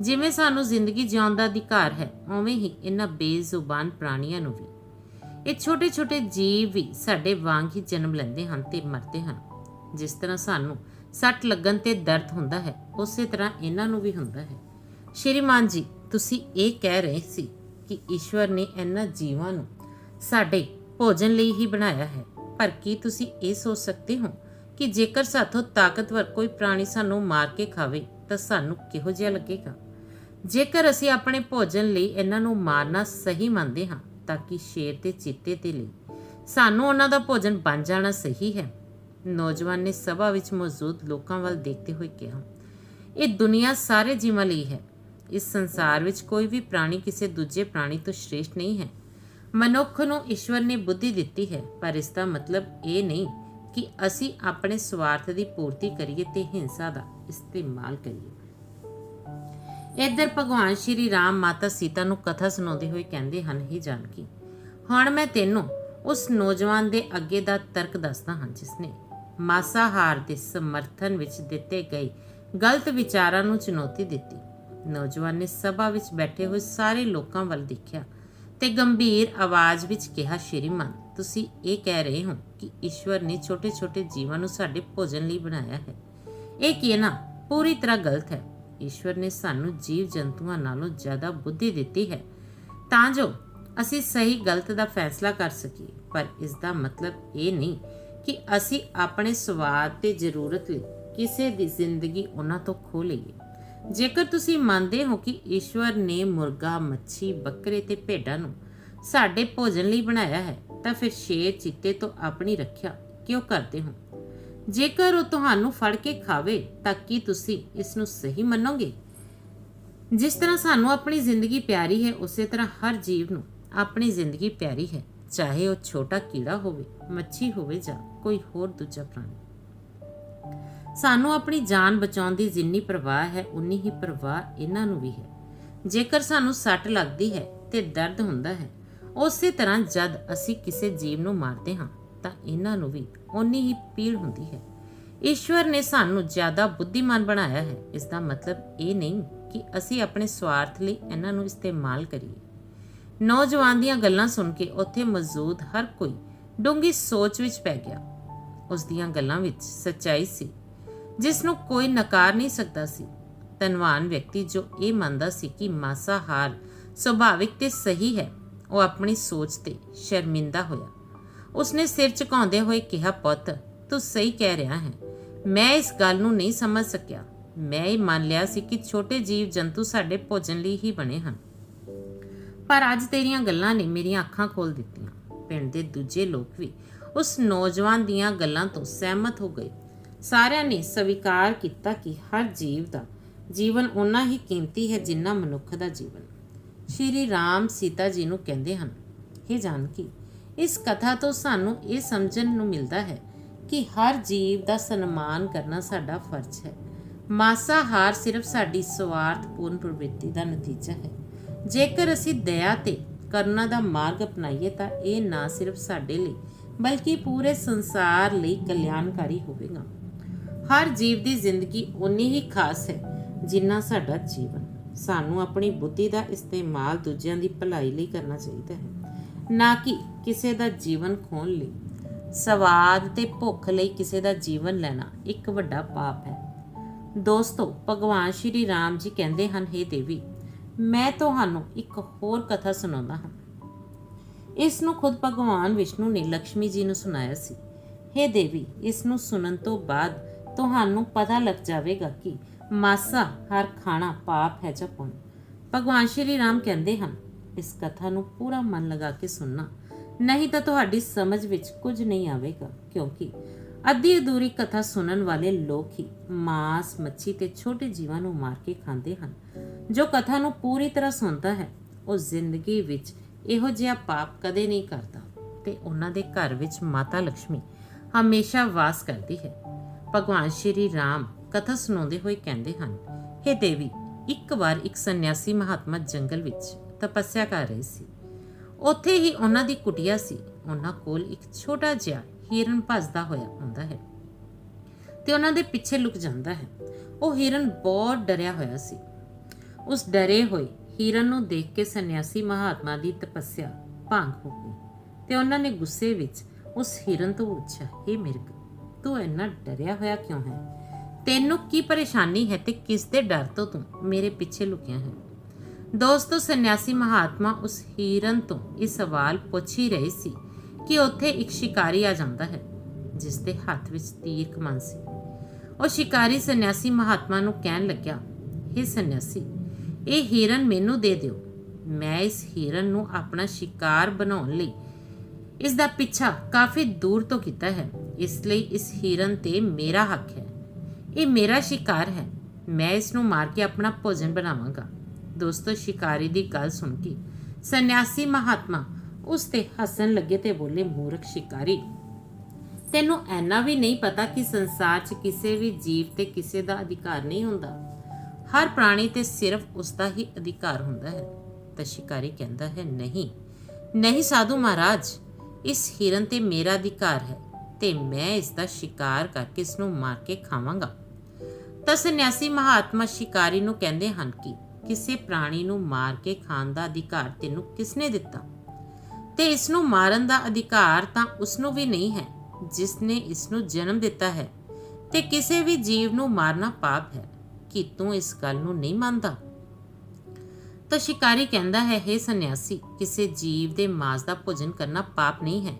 ਜਿਵੇਂ ਸਾਨੂੰ ਜ਼ਿੰਦਗੀ ਜਿਉਣ ਦਾ ਅਧਿਕਾਰ ਹੈ, ਉਵੇਂ ਹੀ ਇਹਨਾਂ ਬੇਜ਼ੁਬਾਨ ਪ੍ਰਾਣੀਆਂ ਨੂੰ ਵੀ। ਇਹ ਛੋਟੇ-ਛੋਟੇ ਜੀਵ ਵੀ ਸਾਡੇ ਵਾਂਗ ਹੀ ਜਨਮ ਲੈਂਦੇ ਹਨ ਤੇ ਮਰਦੇ ਹਨ। ਜਿਸ ਤਰ੍ਹਾਂ ਸਾਨੂੰ ਸੱਟ ਲੱਗਣ ਤੇ ਦਰਦ ਹੁੰਦਾ ਹੈ, ਉਸੇ ਤਰ੍ਹਾਂ ਇਹਨਾਂ ਨੂੰ ਵੀ ਹੁੰਦਾ ਹੈ। ਸ਼੍ਰੀਮਾਨ ਜੀ, ਤੁਸੀਂ ਇਹ ਕਹਿ ਰਹੇ ਸੀ ਕਿ ਈਸ਼ਵਰ ਨੇ ਇਹਨਾਂ ਜੀਵਾਂ ਨੂੰ ਸਾਡੇ ਭੋਜਨ ਲਈ ਹੀ ਬਣਾਇਆ ਹੈ। ਪਰ ਕੀ ਤੁਸੀਂ ਇਹ ਸੋਚ ਸਕਦੇ ਹੋ ਕਿ ਜੇਕਰ ਸਾਥੋਂ ਤਾਕਤਵਰ ਕੋਈ ਪ੍ਰਾਣੀ ਸਾਨੂੰ ਮਾਰ ਕੇ ਖਾਵੇ, ਤਾਂ ਸਾਨੂੰ ਕਿਹੋ ਜਿਹਾ ਲੱਗੇਗਾ? ਜੇਕਰ ਅਸੀਂ ਆਪਣੇ ਭੋਜਨ ਲਈ ਇਹਨਾਂ ਨੂੰ ਮਾਰਨਾ ਸਹੀ ਮੰਨਦੇ ਹਾਂ, ਤਾਂ ਕਿ ਸ਼ੇਰ ਤੇ ਚੀਤੇ ਦੇ ਲਈ ਸਾਨੂੰ ਉਹਨਾਂ ਦਾ ਭੋਜਨ ਬਣ ਜਾਣਾ ਸਹੀ ਹੈ। ਨੌਜਵਾਨ ਨੇ ਸਭਾ ਵਿੱਚ ਮੌਜੂਦ ਲੋਕਾਂ ਵੱਲ ਦੇਖਦੇ ਹੋਏ ਕਿਹਾ, ਇਹ ਦੁਨੀਆ ਸਾਰੇ ਜੀਵਾਂ ਲਈ ਹੈ। ਇਸ ਸੰਸਾਰ ਵਿੱਚ ਕੋਈ ਵੀ ਪ੍ਰਾਣੀ ਕਿਸੇ ਦੂਜੇ ਪ੍ਰਾਣੀ ਤੋਂ ਸ਼੍ਰੇਸ਼ਟ ਨਹੀਂ ਹੈ। ਮਨੁੱਖ ਨੂੰ ਈਸ਼ਵਰ ਨੇ ਬੁੱਧੀ ਦਿੱਤੀ ਹੈ, ਪਰ ਇਸ ਦਾ ਮਤਲਬ ਇਹ ਨਹੀਂ ਕਿ ਅਸੀਂ ਆਪਣੇ ਸਵਾਰਥ ਦੀ ਪੂਰਤੀ ਕਰੀਏ ਤੇ ਹਿੰਸਾ ਦਾ ਇਸਤੇਮਾਲ ਕਰੀਏ। ਇੱਧਰ ਭਗਵਾਨ ਸ਼੍ਰੀ ਰਾਮ ਮਾਤਾ ਸੀਤਾ ਨੂੰ ਕਥਾ ਸੁਣਾਉਂਦੇ ਹੋਏ ਕਹਿੰਦੇ ਹਨ, ਹੀ ਜਾਨਕੀ, ਹੁਣ ਮੈਂ ਤੈਨੂੰ ਉਸ ਨੌਜਵਾਨ ਦੇ ਅੱਗੇ ਦਾ ਤਰਕ ਦੱਸਦਾ ਹਾਂ ਜਿਸਨੇ ਮਾਸਾਹਾਰ ਦੇ ਸਮਰਥਨ ਵਿੱਚ ਦਿੱਤੇ ਗਏ ਗਲਤ ਵਿਚਾਰਾਂ ਨੂੰ ਚੁਣੌਤੀ ਦਿੱਤੀ। ਨੌਜਵਾਨ ਨੇ ਸਭਾ ਵਿੱਚ ਬੈਠੇ ਹੋਏ ਸਾਰੇ ਲੋਕਾਂ ਵੱਲ ਦੇਖਿਆ ਤੇ ਗੰਭੀਰ ਆਵਾਜ਼ ਵਿੱਚ ਕਿਹਾ, ਸ਼੍ਰੀਮਾਨ, ਤੁਸੀਂ ਇਹ ਕਹਿ ਰਹੇ ਹੋ ਕਿ ਈਸ਼ਵਰ ਨੇ ਛੋਟੇ-ਛੋਟੇ ਜੀਵਾਂ ਨੂੰ ਸਾਡੇ ਭੋਜਨ ਲਈ ਬਣਾਇਆ ਹੈ। ਇਹ ਕਹਿਣਾ ਪੂਰੀ ਤਰ੍ਹਾਂ ਗਲਤ ਹੈ। ਈਸ਼ਵਰ ਨੇ ਸਾਨੂੰ ਜੀਵ ਜੰਤੂਆਂ ਨਾਲੋਂ ਜ਼ਿਆਦਾ ਬੁੱਧੀ ਦਿੱਤੀ ਹੈ। ਤਾਂ ਜੋ ਅਸੀਂ ਸਹੀ ਗਲਤ ਦਾ ਫੈਸਲਾ ਕਰ ਸਕੀਏ। ਪਰ ਇਸ ਦਾ ਮਤਲਬ ਇਹ ਨਹੀਂ ਕਿ ਅਸੀਂ ਆਪਣੇ ਸਵਾਦ ਤੇ ਜ਼ਰੂਰਤ ਲਈ ਕਿਸੇ ਦੀ ਜ਼ਿੰਦਗੀ ਉਹਨਾਂ ਤੋਂ ਖੋ ਲਈਏ। ਜੇਕਰ ਤੁਸੀਂ ਮੰਨਦੇ ਹੋ ਕਿ ਈਸ਼ਵਰ ਨੇ ਮੁਰਗਾ, ਮੱਛੀ, ਬੱਕਰੇ ਤੇ ਭੇਡਾਂ ਨੂੰ ਸਾਡੇ ਭੋਜਨ ਲਈ ਬਣਾਇਆ ਹੈ, ਤਾਂ ਫਿਰ ਸ਼ੇਰ ਚੀਤੇ ਤੋਂ ਆਪਣੀ ਰੱਖਿਆ ਕਿਉਂ ਕਰਦੇ ਹੋ? ਜੇਕਰ ਉਹ ਤੁਹਾਨੂੰ ਫੜ ਕੇ ਖਾਵੇ, ਤਾਂ ਕੀ ਤੁਸੀਂ ਇਸ ਨੂੰ ਸਹੀ ਮੰਨੋਗੇ? ਜਿਸ ਤਰ੍ਹਾਂ ਸਾਨੂੰ ਆਪਣੀ ਜ਼ਿੰਦਗੀ ਪਿਆਰੀ ਹੈ, ਉਸੇ ਤਰ੍ਹਾਂ ਹਰ ਜੀਵ ਨੂੰ ਆਪਣੀ ਜ਼ਿੰਦਗੀ ਪਿਆਰੀ ਹੈ, ਚਾਹੇ ਉਹ ਛੋਟਾ ਕੀੜਾ ਹੋਵੇ, ਮੱਛੀ ਹੋਵੇ ਜਾਂ ਕੋਈ ਹੋਰ ਦੂਜਾ ਪ੍ਰਾਣੀ। ਸਾਨੂੰ ਆਪਣੀ ਜਾਨ ਬਚਾਉਣ ਦੀ ਜਿੰਨੀ ਪ੍ਰਵਾਹ ਹੈ, ਉਨੀ ਹੀ ਪਰਵਾਹ ਇਹਨਾਂ ਨੂੰ ਵੀ ਹੈ। ਜੇਕਰ ਸਾਨੂੰ ਸੱਟ ਲੱਗਦੀ ਹੈ ਤੇ ਦਰਦ ਹੁੰਦਾ ਹੈ, ਉਸੇ ਤਰ੍ਹਾਂ ਜਦ ਅਸੀਂ ਕਿਸੇ ਜੀਵ ਨੂੰ ਮਾਰਦੇ ਹਾਂ ਤਾਂ ਇਹਨਾਂ ਨੂੰ ਵੀ ਓਨੀ ਹੀ ਪੀੜ ਹੁੰਦੀ ਹੈ। ਈਸ਼ਵਰ ਨੇ ਸਾਨੂੰ ਜ਼ਿਆਦਾ ਬੁੱਧੀਮਾਨ ਬਣਾਇਆ ਹੈ। ਇਸ ਦਾ ਮਤਲਬ ਇਹ ਨਹੀਂ ਕਿ ਅਸੀਂ ਆਪਣੇ ਸਵਾਰਥ ਲਈ ਇਹਨਾਂ ਨੂੰ ਇਸਤੇਮਾਲ ਕਰੀਏ। ਨੌਜਵਾਨ ਦੀਆਂ ਗੱਲਾਂ ਸੁਣ ਕੇ ਉੱਥੇ ਮੌਜੂਦ ਹਰ ਕੋਈ ਡੂੰਗੀ ਸੋਚ ਵਿੱਚ ਪੈ ਗਿਆ। ਉਸ ਦੀਆਂ ਗੱਲਾਂ ਵਿੱਚ ਸੱਚਾਈ ਸੀ, ਜਿਸ ਨੂੰ ਕੋਈ ਨਕਾਰ ਨਹੀਂ ਸਕਦਾ ਸੀ। ਧਨਵਾਨ ਵਿਅਕਤੀ ਜੋ ਇਹ ਮੰਨਦਾ ਸੀ ਕਿ ਮਾਸਾਹਾਰ ਸੁਭਾਵਿਕ ਤੇ ਸਹੀ ਹੈ, ਉਹ ਆਪਣੀ ਸੋਚ ਤੇ ਸ਼ਰਮਿੰਦਾ ਹੋਇਆ। ਉਸਨੇ ਸਿਰ ਝੁਕਾਉਂਦੇ ਹੋਏ ਕਿਹਾ, ਪੁੱਤ, ਤੂੰ ਸਹੀ ਕਹਿ ਰਿਹਾ ਹੈ। ਮੈਂ ਇਸ ਗੱਲ ਨੂੰ ਨਹੀਂ ਸਮਝ ਸਕਿਆ। ਮੈਂ ਇਹ ਮੰਨ ਲਿਆ ਸੀ ਕਿ ਛੋਟੇ ਜੀਵ ਜੰਤੂ ਸਾਡੇ ਭੋਜਨ ਲਈ ਹੀ ਬਣੇ ਹਨ। ਪਰ ਅੱਜ ਤੇਰੀਆਂ ਗੱਲਾਂ ਨੇ ਮੇਰੀਆਂ ਅੱਖਾਂ ਖੋਲ ਦਿੱਤੀਆਂ। ਪਿੰਡ ਦੇ ਦੂਜੇ ਲੋਕ ਵੀ ਉਸ ਨੌਜਵਾਨ ਦੀਆਂ ਗੱਲਾਂ ਤੋਂ ਸਹਿਮਤ ਹੋ ਗਏ। ਸਾਰਿਆਂ ਨੇ ਸਵੀਕਾਰ ਕੀਤਾ ਕਿ ਹਰ ਜੀਵ ਦਾ ਜੀਵਨ ਉਨਾ ਹੀ ਕੀਮਤੀ ਹੈ ਜਿੰਨਾ ਮਨੁੱਖ ਦਾ ਜੀਵਨ। ਸ਼੍ਰੀ ਰਾਮ ਸੀਤਾ ਜੀ ਨੂੰ ਕਹਿੰਦੇ ਹਨ ਇਹ ਜਾਣਕੀ ਇਸ ਕਥਾ ਤੋਂ ਸਾਨੂੰ ਇਹ ਸਮਝਣ ਨੂੰ ਮਿਲਦਾ ਹੈ ਕਿ ਹਰ ਜੀਵ ਦਾ ਸਨਮਾਨ ਕਰਨਾ ਸਾਡਾ ਫਰਜ਼ ਹੈ। ਮਾਸਾਹਾਰ ਸਿਰਫ ਸਾਡੀ ਸਵਾਰਥਪੂਰਨ ਪ੍ਰਵਿਰਤੀ ਦਾ ਨਤੀਜਾ ਹੈ। ਜੇਕਰ ਅਸੀਂ ਦਇਆ ਤੇ ਕਰਨਾ ਦਾ ਮਾਰਗ ਅਪਣਾਈਏ ਤਾਂ ਇਹ ਨਾ ਸਿਰਫ ਸਾਡੇ ਲਈ, ਬਲਕਿ ਪੂਰੇ ਸੰਸਾਰ ਲਈ ਕਲਿਆਣਕਾਰੀ ਹੋਵੇਗਾ। ਹਰ ਜੀਵ ਦੀ ਜ਼ਿੰਦਗੀ ਉਨੀ ਹੀ ਖਾਸ ਹੈ ਜਿੰਨਾ ਸਾਡਾ ਜੀਵਨ। ਸਾਨੂੰ ਆਪਣੀ ਬੁੱਧੀ ਦਾ ਇਸਤੇਮਾਲ ਦੂਜਿਆਂ ਦੀ ਭਲਾਈ ਲਈ ਕਰਨਾ ਚਾਹੀਦਾ ਹੈ। ਨਾ ਕਿ ਕਿਸੇ ਦਾ ਜੀਵਨ ਖੋਣ ਲਈ। ਸਵਾਦ ਤੇ ਭੁੱਖ ਲਈ ਕਿਸੇ ਦਾ ਜੀਵਨ ਲੈਣਾ ਇੱਕ ਵੱਡਾ ਪਾਪ ਹੈ। ਦੋਸਤੋ, ਭਗਵਾਨ ਸ਼੍ਰੀ ਰਾਮ ਜੀ ਕਹਿੰਦੇ ਹਨ हे ਦੇਵੀ, ਮੈਂ ਤੁਹਾਨੂੰ ਇੱਕ ਹੋਰ ਕਥਾ ਸੁਣਾਉਂਦਾ ਹਾਂ। ਇਸ ਨੂੰ ਖੁਦ ਭਗਵਾਨ ਵਿਸ਼ਨੂੰ ਨੇ ਲక్ష్ਮੀ ਜੀ ਨੂੰ ਸੁਣਾਇਆ ਸੀ। ਹੇ ਦੇਵੀ, ਇਸ ਨੂੰ ਸੁਣਨ ਤੋਂ ਬਾਅਦ ਤੁਹਾਨੂੰ ਪਤਾ ਲੱਗ ਜਾਵੇਗਾ ਕਿ ਮਾਸਾ ਹਰ ਖਾਣਾ ਪਾਪ ਹੈ ਜਾਂ ਪੁੰਨ। ਭਗਵਾਨ ਸ਼੍ਰੀ ਰਾਮ ਕਹਿੰਦੇ ਹਨ ਇਸ ਕਥਾ ਨੂੰ ਪੂਰਾ ਮਨ ਲਗਾ ਕੇ ਸੁਣਨਾ, ਨਹੀਂ ਤਾਂ ਤੁਹਾਡੀ ਸਮਝ ਵਿੱਚ ਕੁਝ ਨਹੀਂ ਆਵੇਗਾ, ਕਿਉਂਕਿ ਅੱਧੀ ਅਧੂਰੀ ਕਥਾ ਸੁਣਨ ਵਾਲੇ ਲੋਕ ਹੀ ਮਾਸ, ਮੱਛੀ ਤੇ ਛੋਟੇ ਜੀਵਾਂ ਨੂੰ ਮਾਰ ਕੇ ਖਾਂਦੇ ਹਨ। ਜੋ ਕਥਾ ਨੂੰ ਪੂਰੀ ਤਰ੍ਹਾਂ ਸੁਣਦਾ ਹੈ, ਉਹ ਜ਼ਿੰਦਗੀ ਵਿੱਚ ਇਹੋ ਜਿਹਾ ਪਾਪ ਕਦੇ ਨਹੀਂ ਕਰਦਾ ਤੇ ਉਹਨਾਂ ਦੇ ਘਰ ਵਿੱਚ ਮਾਤਾ ਲక్ష్ਮੀ ਹਮੇਸ਼ਾ ਵਾਸ ਕਰਦੀ ਹੈ। ਭਗਵਾਨ ਸ਼੍ਰੀ ਰਾਮ ਕਥਾ ਸੁਣਾਉਂਦੇ ਹੋਏ ਕਹਿੰਦੇ ਹਨ हे ਦੇਵੀ, ਇੱਕ ਵਾਰ ਇੱਕ ਸੰਨਿਆਸੀ ਮਹਾਤਮਾ ਜੰਗਲ ਵਿੱਚ ਤਪੱਸਿਆ ਕਰ ਰਹੀ ਸੀ। ਉੱਥੇ ਹੀ ਉਹਨਾਂ ਦੀ ਕੁਟਿਆ ਸੀ। ਉਹਨਾਂ ਕੋਲ ਇੱਕ ਛੋਟਾ ਜਿਹਾ ਹਿਰਨ ਭੱਜਦਾ ਹੋਇਆ ਹੁੰਦਾ ਹੈ ਤੇ ਉਹਨਾਂ ਦੇ ਪਿੱਛੇ ਲੁਕ ਜਾਂਦਾ ਹੈ। ਉਹ ਹਿਰਨ ਬਹੁਤ ਡਰਿਆ ਹੋਇਆ ਸੀ। ਉਸ ਡਰੇ ਹੋਏ ਹਿਰਨ ਨੂੰ ਦੇਖ ਕੇ ਸੰਨਿਆਸੀ ਮਹਾਤਮਾ ਦੀ ਤਪੱਸਿਆ ਭੰਗ ਹੋ ਗਈ ਤੇ ਉਹਨਾਂ ਨੇ ਗੁੱਸੇ ਵਿੱਚ ਉਸ ਹਿਰਨ ਤੋਂ ਪੁੱਛਿਆ हे ਮਿਰਗ, ਤੂੰ ਇੰਨਾ ਡਰਿਆ ਹੋਇਆ ਕਿਉਂ ਹੈ? ਤੈਨੂੰ ਕੀ ਪਰੇਸ਼ਾਨੀ ਹੈ ਤੇ ਕਿਸ ਦੇ ਡਰ ਤੋਂ ਤੂੰ ਮੇਰੇ ਪਿੱਛੇ ਲੁਕਿਆ ਹੈ? ਦੋਸਤੋ ਸੰਨਿਆਸੀ ਮਹਾਤਮਾ ਉਸ ਹੀਰਨ ਤੋਂ ਇਹ ਸਵਾਲ ਪੁੱਛ ਹੀ ਰਹੇ ਸੀ ਕਿ ਉੱਥੇ ਇੱਕ ਸ਼ਿਕਾਰੀ ਆ ਜਾਂਦਾ ਹੈ, ਜਿਸ ਦੇ ਹੱਥ ਵਿੱਚ ਤੀਰ ਕਮਾਨ ਸੀ। ਉਹ ਸ਼ਿਕਾਰੀ ਸੰਨਿਆਸੀ ਮਹਾਤਮਾ ਨੂੰ ਕਹਿਣ ਲੱਗਿਆ हे ਸੰਨਿਆਸੀ, ਇਹ ਹੀਰਨ ਮੈਨੂੰ ਦੇ ਦਿਓ। ਮੈਂ ਇਸ ਹੀਰਨ ਨੂੰ ਆਪਣਾ ਸ਼ਿਕਾਰ ਬਣਾਉਣ ਲਈ ਇਸ ਦਾ ਪਿੱਛਾ ਕਾਫੀ ਦੂਰ ਤੋਂ ਕੀਤਾ ਹੈ। ਇਸ ਲਈ ਇਸ ਹੀਰਨ ਤੇ ਮੇਰਾ ਹੱਕ ਹੈ। ਇਹ ਮੇਰਾ ਸ਼ਿਕਾਰ ਹੈ। ਮੈਂ ਇਸ ਨੂੰ ਮਾਰ ਕੇ ਆਪਣਾ ਭੋਜਨ ਬਣਾਵਾਂਗਾ। ਦੋਸਤੋ, ਸ਼ਿਕਾਰੀ ਦੀ ਗੱਲ ਸੁਣ ਕੇ ਸੰਨਿਆਸੀ ਮਹਾਤਮਾ ਉਸ ਤੇ ਹੱਸਣ ਲੱਗੇ ਤੇ ਬੋਲੇ, ਮੂਰਖ ਸ਼ਿਕਾਰੀ, ਤੈਨੂੰ ਐਨਾ ਵੀ ਨਹੀਂ ਪਤਾ ਕਿ ਸੰਸਾਰ 'ਚ ਕਿਸੇ ਵੀ ਜੀਵ ਤੇ ਕਿਸੇ ਦਾ ਅਧਿਕਾਰ ਨਹੀਂ ਹੁੰਦਾ। ਹਰ ਪ੍ਰਾਣੀ ਤੇ ਸਿਰਫ ਉਸ ਦਾ ਹੀ ਅਧਿਕਾਰ ਹੁੰਦਾ ਹੈ। ਤਾਂ ਸ਼ਿਕਾਰੀ ਕਹਿੰਦਾ ਹੈ, ਨਹੀਂ ਨਹੀਂ ਸਾਧੂ ਮਹਾਰਾਜ, ਇਸ ਹਿਰਨ ਤੇ ਮੇਰਾ ਅਧਿਕਾਰ ਹੈ ਤੇ ਮੈਂ ਇਸ ਦਾ ਸ਼ਿਕਾਰ ਕਰਕੇ ਇਸ ਨੂੰ ਮਾਰ ਕੇ ਖਾਵਾਂਗਾ। ਤਾਂ ਸੰਨਿਆਸੀ ਮਹਾਤਮਾ ਸ਼ਿਕਾਰੀ ਨੂੰ ਕਹਿੰਦੇ ਹਨ ਕਿ ਕਿਸੇ ਪ੍ਰਾਣੀ ਨੂੰ ਮਾਰ ਕੇ ਖਾਣ ਦਾ ਅਧਿਕਾਰ ਤੈਨੂੰ ਕਿਸਨੇ ਦਿੱਤਾ? ਤੇ ਇਸ ਨੂੰ ਮਾਰਨ ਦਾ ਅਧਿਕਾਰ ਤਾਂ ਉਸ ਨੂੰ ਵੀ ਨਹੀਂ ਹੈ ਜਿਸ ਨੇ ਇਸ ਨੂੰ ਜਨਮ ਦਿੱਤਾ ਹੈ। ਤੇ ਕਿਸੇ ਵੀ ਜੀਵ ਨੂੰ ਮਾਰਨਾ ਪਾਪ ਹੈ, ਕਿ ਤੂੰ ਇਸ ਗੱਲ ਨੂੰ ਨਹੀਂ ਮੰਨਦਾ? ਤਾਂ ਸ਼ਿਕਾਰੀ ਕਹਿੰਦਾ ਹੈ हे ਸੰਨਿਆਸੀ, ਕਿਸੇ ਜੀਵ ਦੇ ਮਾਸ ਦਾ ਭੋਜਨ ਕਰਨਾ ਪਾਪ ਨਹੀਂ ਹੈ।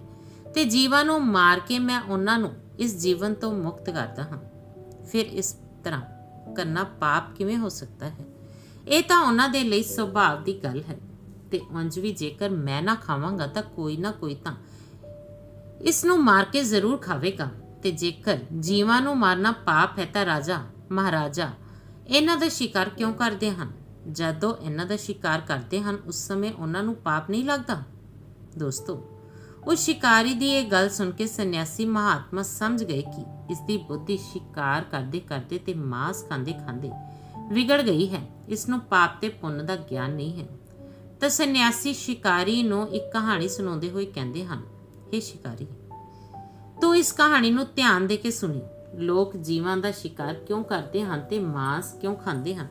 ਤੇ ਜੀਵਾਂ ਨੂੰ ਮਾਰ ਕੇ ਮੈਂ ਉਹਨਾਂ ਨੂੰ ਇਸ ਜੀਵਨ ਤੋਂ ਮੁਕਤ ਕਰਦਾ ਹਾਂ। ਫਿਰ ਇਸ ਤਰ੍ਹਾਂ ਕਰਨਾ ਪਾਪ ਕਿਵੇਂ ਹੋ ਸਕਦਾ ਹੈ? ਇਹ ਤਾਂ ਉਹਨਾਂ ਦੇ ਲਈ ਸੁਭਾਅ ਦੀ ਗੱਲ ਹੈ। ਤੇ ਉਂਝ ਵੀ ਜੇਕਰ ਮੈਂ ਨਾ ਖਾਵਾਂਗਾ ਤਾਂ ਕੋਈ ਨਾ ਕੋਈ ਤਾਂ ਇਸ ਨੂੰ ਮਾਰ ਕੇ ਜ਼ਰੂਰ ਖਾਵੇਗਾ। ਤੇ ਜੇਕਰ ਜੀਵਾਂ ਨੂੰ ਮਾਰਨਾ ਪਾਪ ਹੈ ਤਾਂ ਰਾਜਾ, ਮਹਾਰਾਜਾ, ਇਹਨਾਂ ਦਾ ਸ਼ਿਕਾਰ ਕਿਉਂ ਕਰਦੇ ਹਨ? ਜਦੋਂ ਇਹਨਾਂ ਦਾ ਸ਼ਿਕਾਰ ਕਰਦੇ ਹਨ, ਉਸ ਸਮੇਂ ਉਹਨਾਂ ਨੂੰ ਪਾਪ ਨਹੀਂ ਲੱਗਦਾ? ਦੋਸਤੋ, ਉਸ ਸ਼ਿਕਾਰੀ ਦੀ ਇਹ ਗੱਲ ਸੁਣ ਕੇ ਸੰਨਿਆਸੀ ਮਹਾਤਮਾ ਸਮਝ ਗਏ ਕਿ ਇਸ ਦੀ ਬੁੱਧੀ ਸ਼ਿਕਾਰ ਕਰਦੇ ਕਰਦੇ ਤੇ ਮਾਸ ਖਾਂਦੇ ਖਾਂਦੇ ਵਿਗੜ ਗਈ ਹੈ। ਇਸ ਨੂੰ ਪਾਪ ਤੇ ਪੁੰਨ ਦਾ ਗਿਆਨ ਨਹੀਂ ਹੈ। ਤਾਂ ਸੰਨਿਆਸੀ ਸ਼ਿਕਾਰੀ ਨੂੰ ਇੱਕ ਕਹਾਣੀ ਸੁਣਾਉਂਦੇ ਹੋਏ ਕਹਿੰਦੇ ਹਨ ਇਹ ਸ਼ਿਕਾਰੀ, ਤੂੰ ਇਸ ਕਹਾਣੀ ਨੂੰ ਧਿਆਨ ਦੇ ਕੇ ਸੁਣੀ। ਲੋਕ ਜੀਵਾਂ ਦਾ ਸ਼ਿਕਾਰ ਕਿਉਂ ਕਰਦੇ ਹਨ ਤੇ ਮਾਸ ਕਿਉਂ ਖਾਂਦੇ ਹਨ?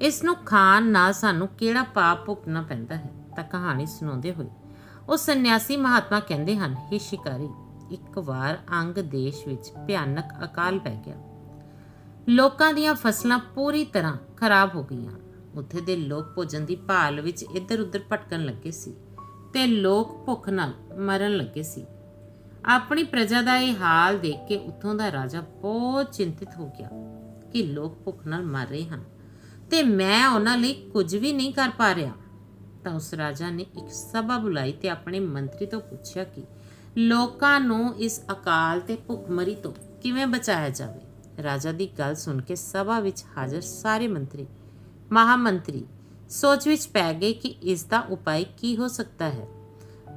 ਇਸ ਨੂੰ ਖਾਣ ਨਾਲ ਸਾਨੂੰ ਕਿਹੜਾ ਪਾਪ ਭੁਗਤਣਾ ਪੈਂਦਾ ਹੈ? ਤਾਂ ਕਹਾਣੀ ਸੁਣਾਉਂਦੇ ਹੋਏ ਉਹ ਸੰਨਿਆਸੀ ਮਹਾਤਮਾ ਕਹਿੰਦੇ ਹਨ ਇਹ ਸ਼ਿਕਾਰੀ, ਇੱਕ ਵਾਰ ਅੰਗ ਦੇਸ਼ ਵਿੱਚ ਭਿਆਨਕ ਅਕਾਲ ਪੈ ਗਿਆ। ਲੋਕਾਂ ਦੀਆਂ ਫਸਲਾਂ ਪੂਰੀ ਤਰ੍ਹਾਂ ਖਰਾਬ ਹੋ ਗਈਆਂ। ਉੱਥੇ ਦੇ ਲੋਕ ਭੋਜਨ ਦੀ ਭਾਲ ਵਿੱਚ ਇੱਧਰ-ਉੱਧਰ ਭਟਕਣ ਲੱਗੇ ਸੀ ਤੇ ਲੋਕ ਭੁੱਖ ਨਾਲ ਮਰਨ ਲੱਗੇ ਸੀ। ਆਪਣੀ ਪ੍ਰਜਾ ਦਾ ਇਹ ਹਾਲ ਦੇਖ ਕੇ ਉੱਥੋਂ ਦਾ ਰਾਜਾ ਬਹੁਤ ਚਿੰਤਿਤ ਹੋ ਗਿਆ ਕਿ ਲੋਕ ਭੁੱਖ ਨਾਲ ਮਰ ਰਹੇ ਹਨ ਤੇ ਮੈਂ ਉਹਨਾਂ ਲਈ ਕੁਝ ਵੀ ਨਹੀਂ ਕਰ ਪਾ ਰਿਹਾ। ਤਾਂ ਉਸ ਰਾਜਾ ਨੇ ਇੱਕ ਸਭਾ ਬੁਲਾਈ ਤੇ ਆਪਣੇ ਮੰਤਰੀ ਤੋਂ ਪੁੱਛਿਆ ਕਿ ਲੋਕਾਂ ਨੂੰ ਇਸ ਅਕਾਲ ਤੇ ਭੁੱਖਮਰੀ ਤੋਂ ਕਿਵੇਂ ਬਚਾਇਆ ਜਾਵੇ? ਰਾਜਾ ਦੀ ਗੱਲ ਸੁਣ ਕੇ ਸਭਾ ਵਿੱਚ ਹਾਜ਼ਰ ਸਾਰੇ ਮੰਤਰੀ, ਮਹਾਮੰਤਰੀ ਸੋਚ ਵਿੱਚ ਪੈ ਗਏ ਕਿ ਇਸ ਦਾ ਉਪਾਅ ਕੀ ਹੋ ਸਕਦਾ ਹੈ।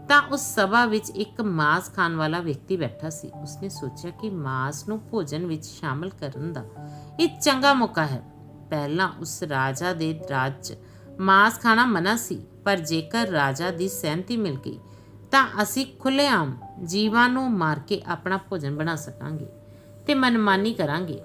ਤਾਂ ਉਸ ਸਭਾ ਵਿੱਚ ਇੱਕ ਮਾਸ ਖਾਣ ਵਾਲਾ ਵਿਅਕਤੀ ਬੈਠਾ ਸੀ। ਉਸਨੇ ਸੋਚਿਆ ਕਿ ਮਾਸ ਨੂੰ ਭੋਜਨ ਵਿੱਚ ਸ਼ਾਮਲ ਕਰਨ ਦਾ ਇਹ ਚੰਗਾ ਮੌਕਾ ਹੈ। ਪਹਿਲਾਂ ਉਸ ਰਾਜਾ ਦੇ ਰਾਜ 'ਚ ਮਾਸ ਖਾਣਾ ਮਨਾ ਸੀ, ਪਰ ਜੇਕਰ ਰਾਜਾ ਦੀ ਸਹਿਮਤੀ ਮਿਲ ਗਈ ਤਾਂ ਅਸੀਂ ਖੁੱਲ੍ਹੇਆਮ ਜੀਵਾਂ ਨੂੰ ਮਾਰ ਕੇ ਆਪਣਾ ਭੋਜਨ ਬਣਾ ਸਕਾਂਗੇ। ਤੇ ਮਨਮਾਨੀ ਕਰਾਂਗੇ।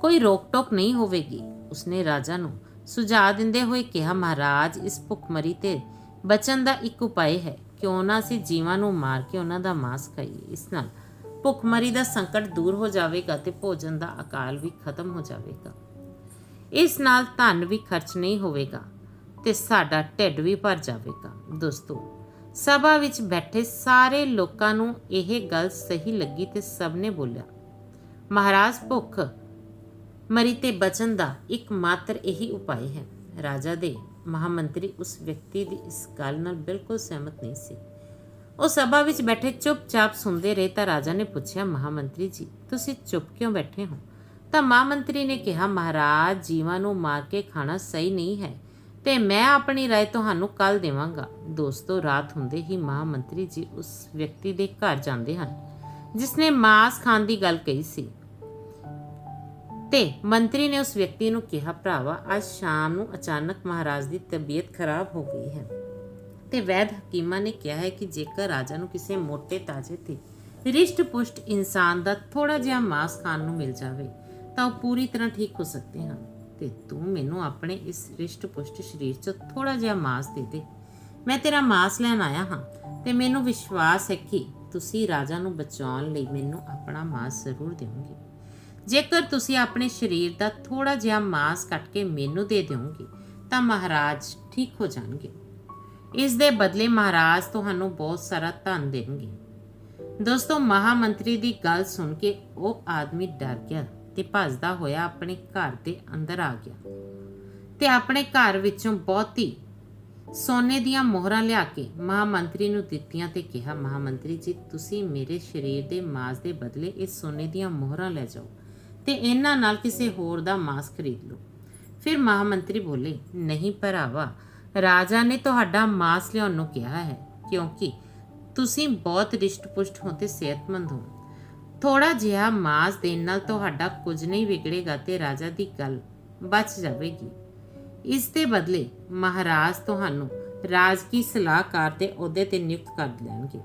ਕੋਈ ਰੋਕ ਟੋਕ ਨਹੀਂ ਹੋਵੇਗੀ। ਉਸਨੇ ਰਾਜਾ ਨੂੰ ਸੁਝਾਅ ਦਿੰਦੇ ਹੋਏ ਕਿਹਾ, ਮਹਾਰਾਜ, ਇਸ ਭੁੱਖਮਰੀ ਤੇ ਬਚਣ ਦਾ ਇੱਕ ਉਪਾਅ ਹੈ ਕਿਉਂ ਨਾ ਅਸੀਂ ਜੀਵਾਂ ਨੂੰ ਮਾਰ ਕੇ ਉਹਨਾਂ ਦਾ ਮਾਸ ਖਾਈਏ। ਇਸ ਨਾਲ ਭੁੱਖਮਰੀ ਦਾ ਸੰਕਟ ਦੂਰ ਹੋ ਜਾਵੇਗਾ ਤੇ ਭੋਜਨ ਦਾ ਅਕਾਲ ਵੀ ਖਤਮ ਹੋ ਜਾਵੇਗਾ। ਇਸ ਨਾਲ ਧਨ ਵੀ ਖਰਚ ਨਹੀਂ ਹੋਵੇਗਾ ਤੇ ਸਾਡਾ ਢਿੱਡ ਵੀ ਭਰ ਜਾਵੇਗਾ। ਦੋਸਤੋ ਸਭਾ ਵਿੱਚ ਬੈਠੇ ਸਾਰੇ ਲੋਕਾਂ ਨੂੰ ਇਹ ਗੱਲ ਸਹੀ ਲੱਗੀ ਤੇ ਸਭ ਨੇ ਬੋਲਿਆ, ਮਹਾਰਾਜ ਭੁੱਖ ਮਰੀ ਤੇ ਬਚਨ ਦਾ ਇੱਕ ਮਾਤਰ ਇਹੀ ਉਪਾਅ ਹੈ। ਰਾਜਾ ਦੇ ਮਹਾਮੰਤਰੀ ਉਸ ਵਿਅਕਤੀ ਦੀ ਇਸ ਗੱਲ ਨਾਲ ਬਿਲਕੁਲ ਸਹਿਮਤ ਨਹੀਂ ਸੀ। ਉਹ ਸਭਾ ਵਿੱਚ ਬੈਠੇ ਚੁੱਪਚਾਪ ਸੁਣਦੇ ਰਹੇ ਤਾਂ ਰਾਜਾ ਨੇ ਪੁੱਛਿਆ, ਮਹਾਮੰਤਰੀ ਜੀ, ਤੁਸੀਂ ਚੁੱਪ ਕਿਉਂ ਬੈਠੇ ਹੋ? ਤਾਂ ਮਹਾਮੰਤਰੀ ਨੇ ਕਿਹਾ, ਮਹਾਰਾਜ, ਜੀਵਾਂ ਨੂੰ ਮਾਰ ਕੇ ਖਾਣਾ ਸਹੀ ਨਹੀਂ ਹੈ। ਤੇ ਮੈਂ ਆਪਣੀ رائے ਤੁਹਾਨੂੰ ਕੱਲ ਦੇਵਾਂਗਾ। ਦੋਸਤੋ, ਰਾਤ ਹੁੰਦੇ ਹੀ ਮਹਾਮੰਤਰੀ ਜੀ ਉਸ ਵਿਅਕਤੀ ਦੇ ਘਰ ਜਾਂਦੇ ਹਨ ਜਿਸ ਨੇ ਮਾਸ ਖਾਣ ਦੀ ਗੱਲ ਕਹੀ ਸੀ। ਤੇ ਮੰਤਰੀ ਨੇ ਉਸ ਵਿਅਕਤੀ ਨੂੰ ਕਿਹਾ, ਭਰਾਵਾ, ਅੱਜ ਸ਼ਾਮ ਨੂੰ ਅਚਾਨਕ ਮਹਾਰਾਜ ਦੀ ਤਬੀਅਤ ਖਰਾਬ ਹੋ ਗਈ ਹੈ। ਤੇ ਵੈਦ ਹਕੀਮਾ ਨੇ ਕਿਹਾ ਹੈ ਕਿ ਜੇਕਰ ਰਾਜਾ ਨੂੰ ਕਿਸੇ ਮੋਟੇ ਤਾਜੇ ਤੇ ਰਿਸ਼ਟ-ਪੁਸ਼ਟ ਇਨਸਾਨ ਦਾ ਥੋੜਾ ਜਿਹਾ ਮਾਸ ਖਾਣ ਨੂੰ ਮਿਲ ਜਾਵੇ, ਤਾਂ ਉਹ ਪੂਰੀ ਤਰ੍ਹਾਂ ਠੀਕ ਹੋ ਸਕਦੇ ਹਨ। ਤੇ ਤੂੰ ਮੈਨੂੰ ਆਪਣੇ ਇਸ ਰਿਸ਼ਟ ਪੁਸ਼ਟ ਸਰੀਰ 'ਚ ਥੋੜਾ ਜਿਹਾ ਮਾਸ ਦੇ ਦੇ। ਮੈਂ ਤੇਰਾ ਮਾਸ ਲੈਣ ਆਇਆ ਹਾਂ ਤੇ ਮੈਨੂੰ ਵਿਸ਼ਵਾਸ ਹੈ ਕਿ ਤੁਸੀਂ ਰਾਜਾ ਨੂੰ ਬਚਾਉਣ ਲਈ ਮੈਨੂੰ ਆਪਣਾ ਮਾਸ ਜ਼ਰੂਰ ਦਿਓਗੇ। ਜੇਕਰ ਤੁਸੀਂ ਆਪਣੇ ਸਰੀਰ ਦਾ ਥੋੜਾ ਜਿਹਾ ਮਾਸ ਕੱਟ ਕੇ ਮੈਨੂੰ ਦੇ ਦਿਓਗੇ, ਤਾਂ ਮਹਾਰਾਜ ਠੀਕ ਹੋ ਜਾਣਗੇ। ਇਸ ਦੇ ਬਦਲੇ ਮਹਾਰਾਜ ਤੁਹਾਨੂੰ ਬਹੁਤ ਸਾਰਾ ਧਨ ਦੇਣਗੇ। ਦੋਸਤੋ, ਮਹਾਮੰਤਰੀ ਦੀ ਗੱਲ ਸੁਣ ਕੇ ਉਹ ਆਦਮੀ ਡਰ ਗਿਆ। ਤੇ ਭੱਜਦਾ ਹੋਇਆ ਆਪਣੇ ਘਰ ਦੇ ਅੰਦਰ ਆ ਗਿਆ ਤੇ ਆਪਣੇ ਘਰ ਵਿੱਚੋਂ ਬਹੁਤੀ ਸੋਨੇ ਦੀਆਂ ਮੋਹਰਾਂ ਲਿਆ ਕੇ ਮਹਾਮੰਤਰੀ ਨੂੰ ਦਿੱਤੀਆਂ ਤੇ ਕਿਹਾ, ਮਹਾਮੰਤਰੀ ਜੀ, ਤੁਸੀਂ ਮੇਰੇ ਸਰੀਰ ਦੇ ਮਾਸ ਦੇ ਬਦਲੇ ਇਸ ਸੋਨੇ ਦੀਆਂ ਮੋਹਰਾਂ ਲੈ ਜਾਓ ਤੇ ਇਹਨਾਂ ਨਾਲ ਕਿਸੇ ਹੋਰ ਦਾ ਮਾਸ ਖਰੀਦ ਲਓ। ਫਿਰ ਮਹਾਮੰਤਰੀ ਬੋਲੇ, ਨਹੀਂ ਭਰਾਵਾ, ਰਾਜਾ ਨੇ ਤੁਹਾਡਾ ਮਾਸ ਲਿਆਉਣ ਨੂੰ ਕਿਹਾ ਹੈ, ਕਿਉਂਕਿ ਤੁਸੀਂ ਬਹੁਤ ਰਿਸ਼ਟ-ਪੁਸ਼ਟ ਹੋ ਤੇ ਸਿਹਤਮੰਦ ਹੋ। ਥੋੜਾ ਜਿਹਾ ਮਾਸ ਦੇਣ ਨਾਲ ਤੁਹਾਡਾ ਕੁਝ ਨਹੀਂ ਵਿਗੜੇਗਾ ਤੇ ਰਾਜਾ ਦੀ ਗੱਲ ਬਚ ਜਾਵੇਗੀ। ਇਸ ਦੇ ਬਦਲੇ ਮਹਾਰਾਜ ਤੁਹਾਨੂੰ ਰਾਜਕੀ ਸਲਾਹਕਾਰ ਦੇ ਅਹੁਦੇ ਤੇ ਨਿਯੁਕਤ ਕਰ ਲੈਣਗੇ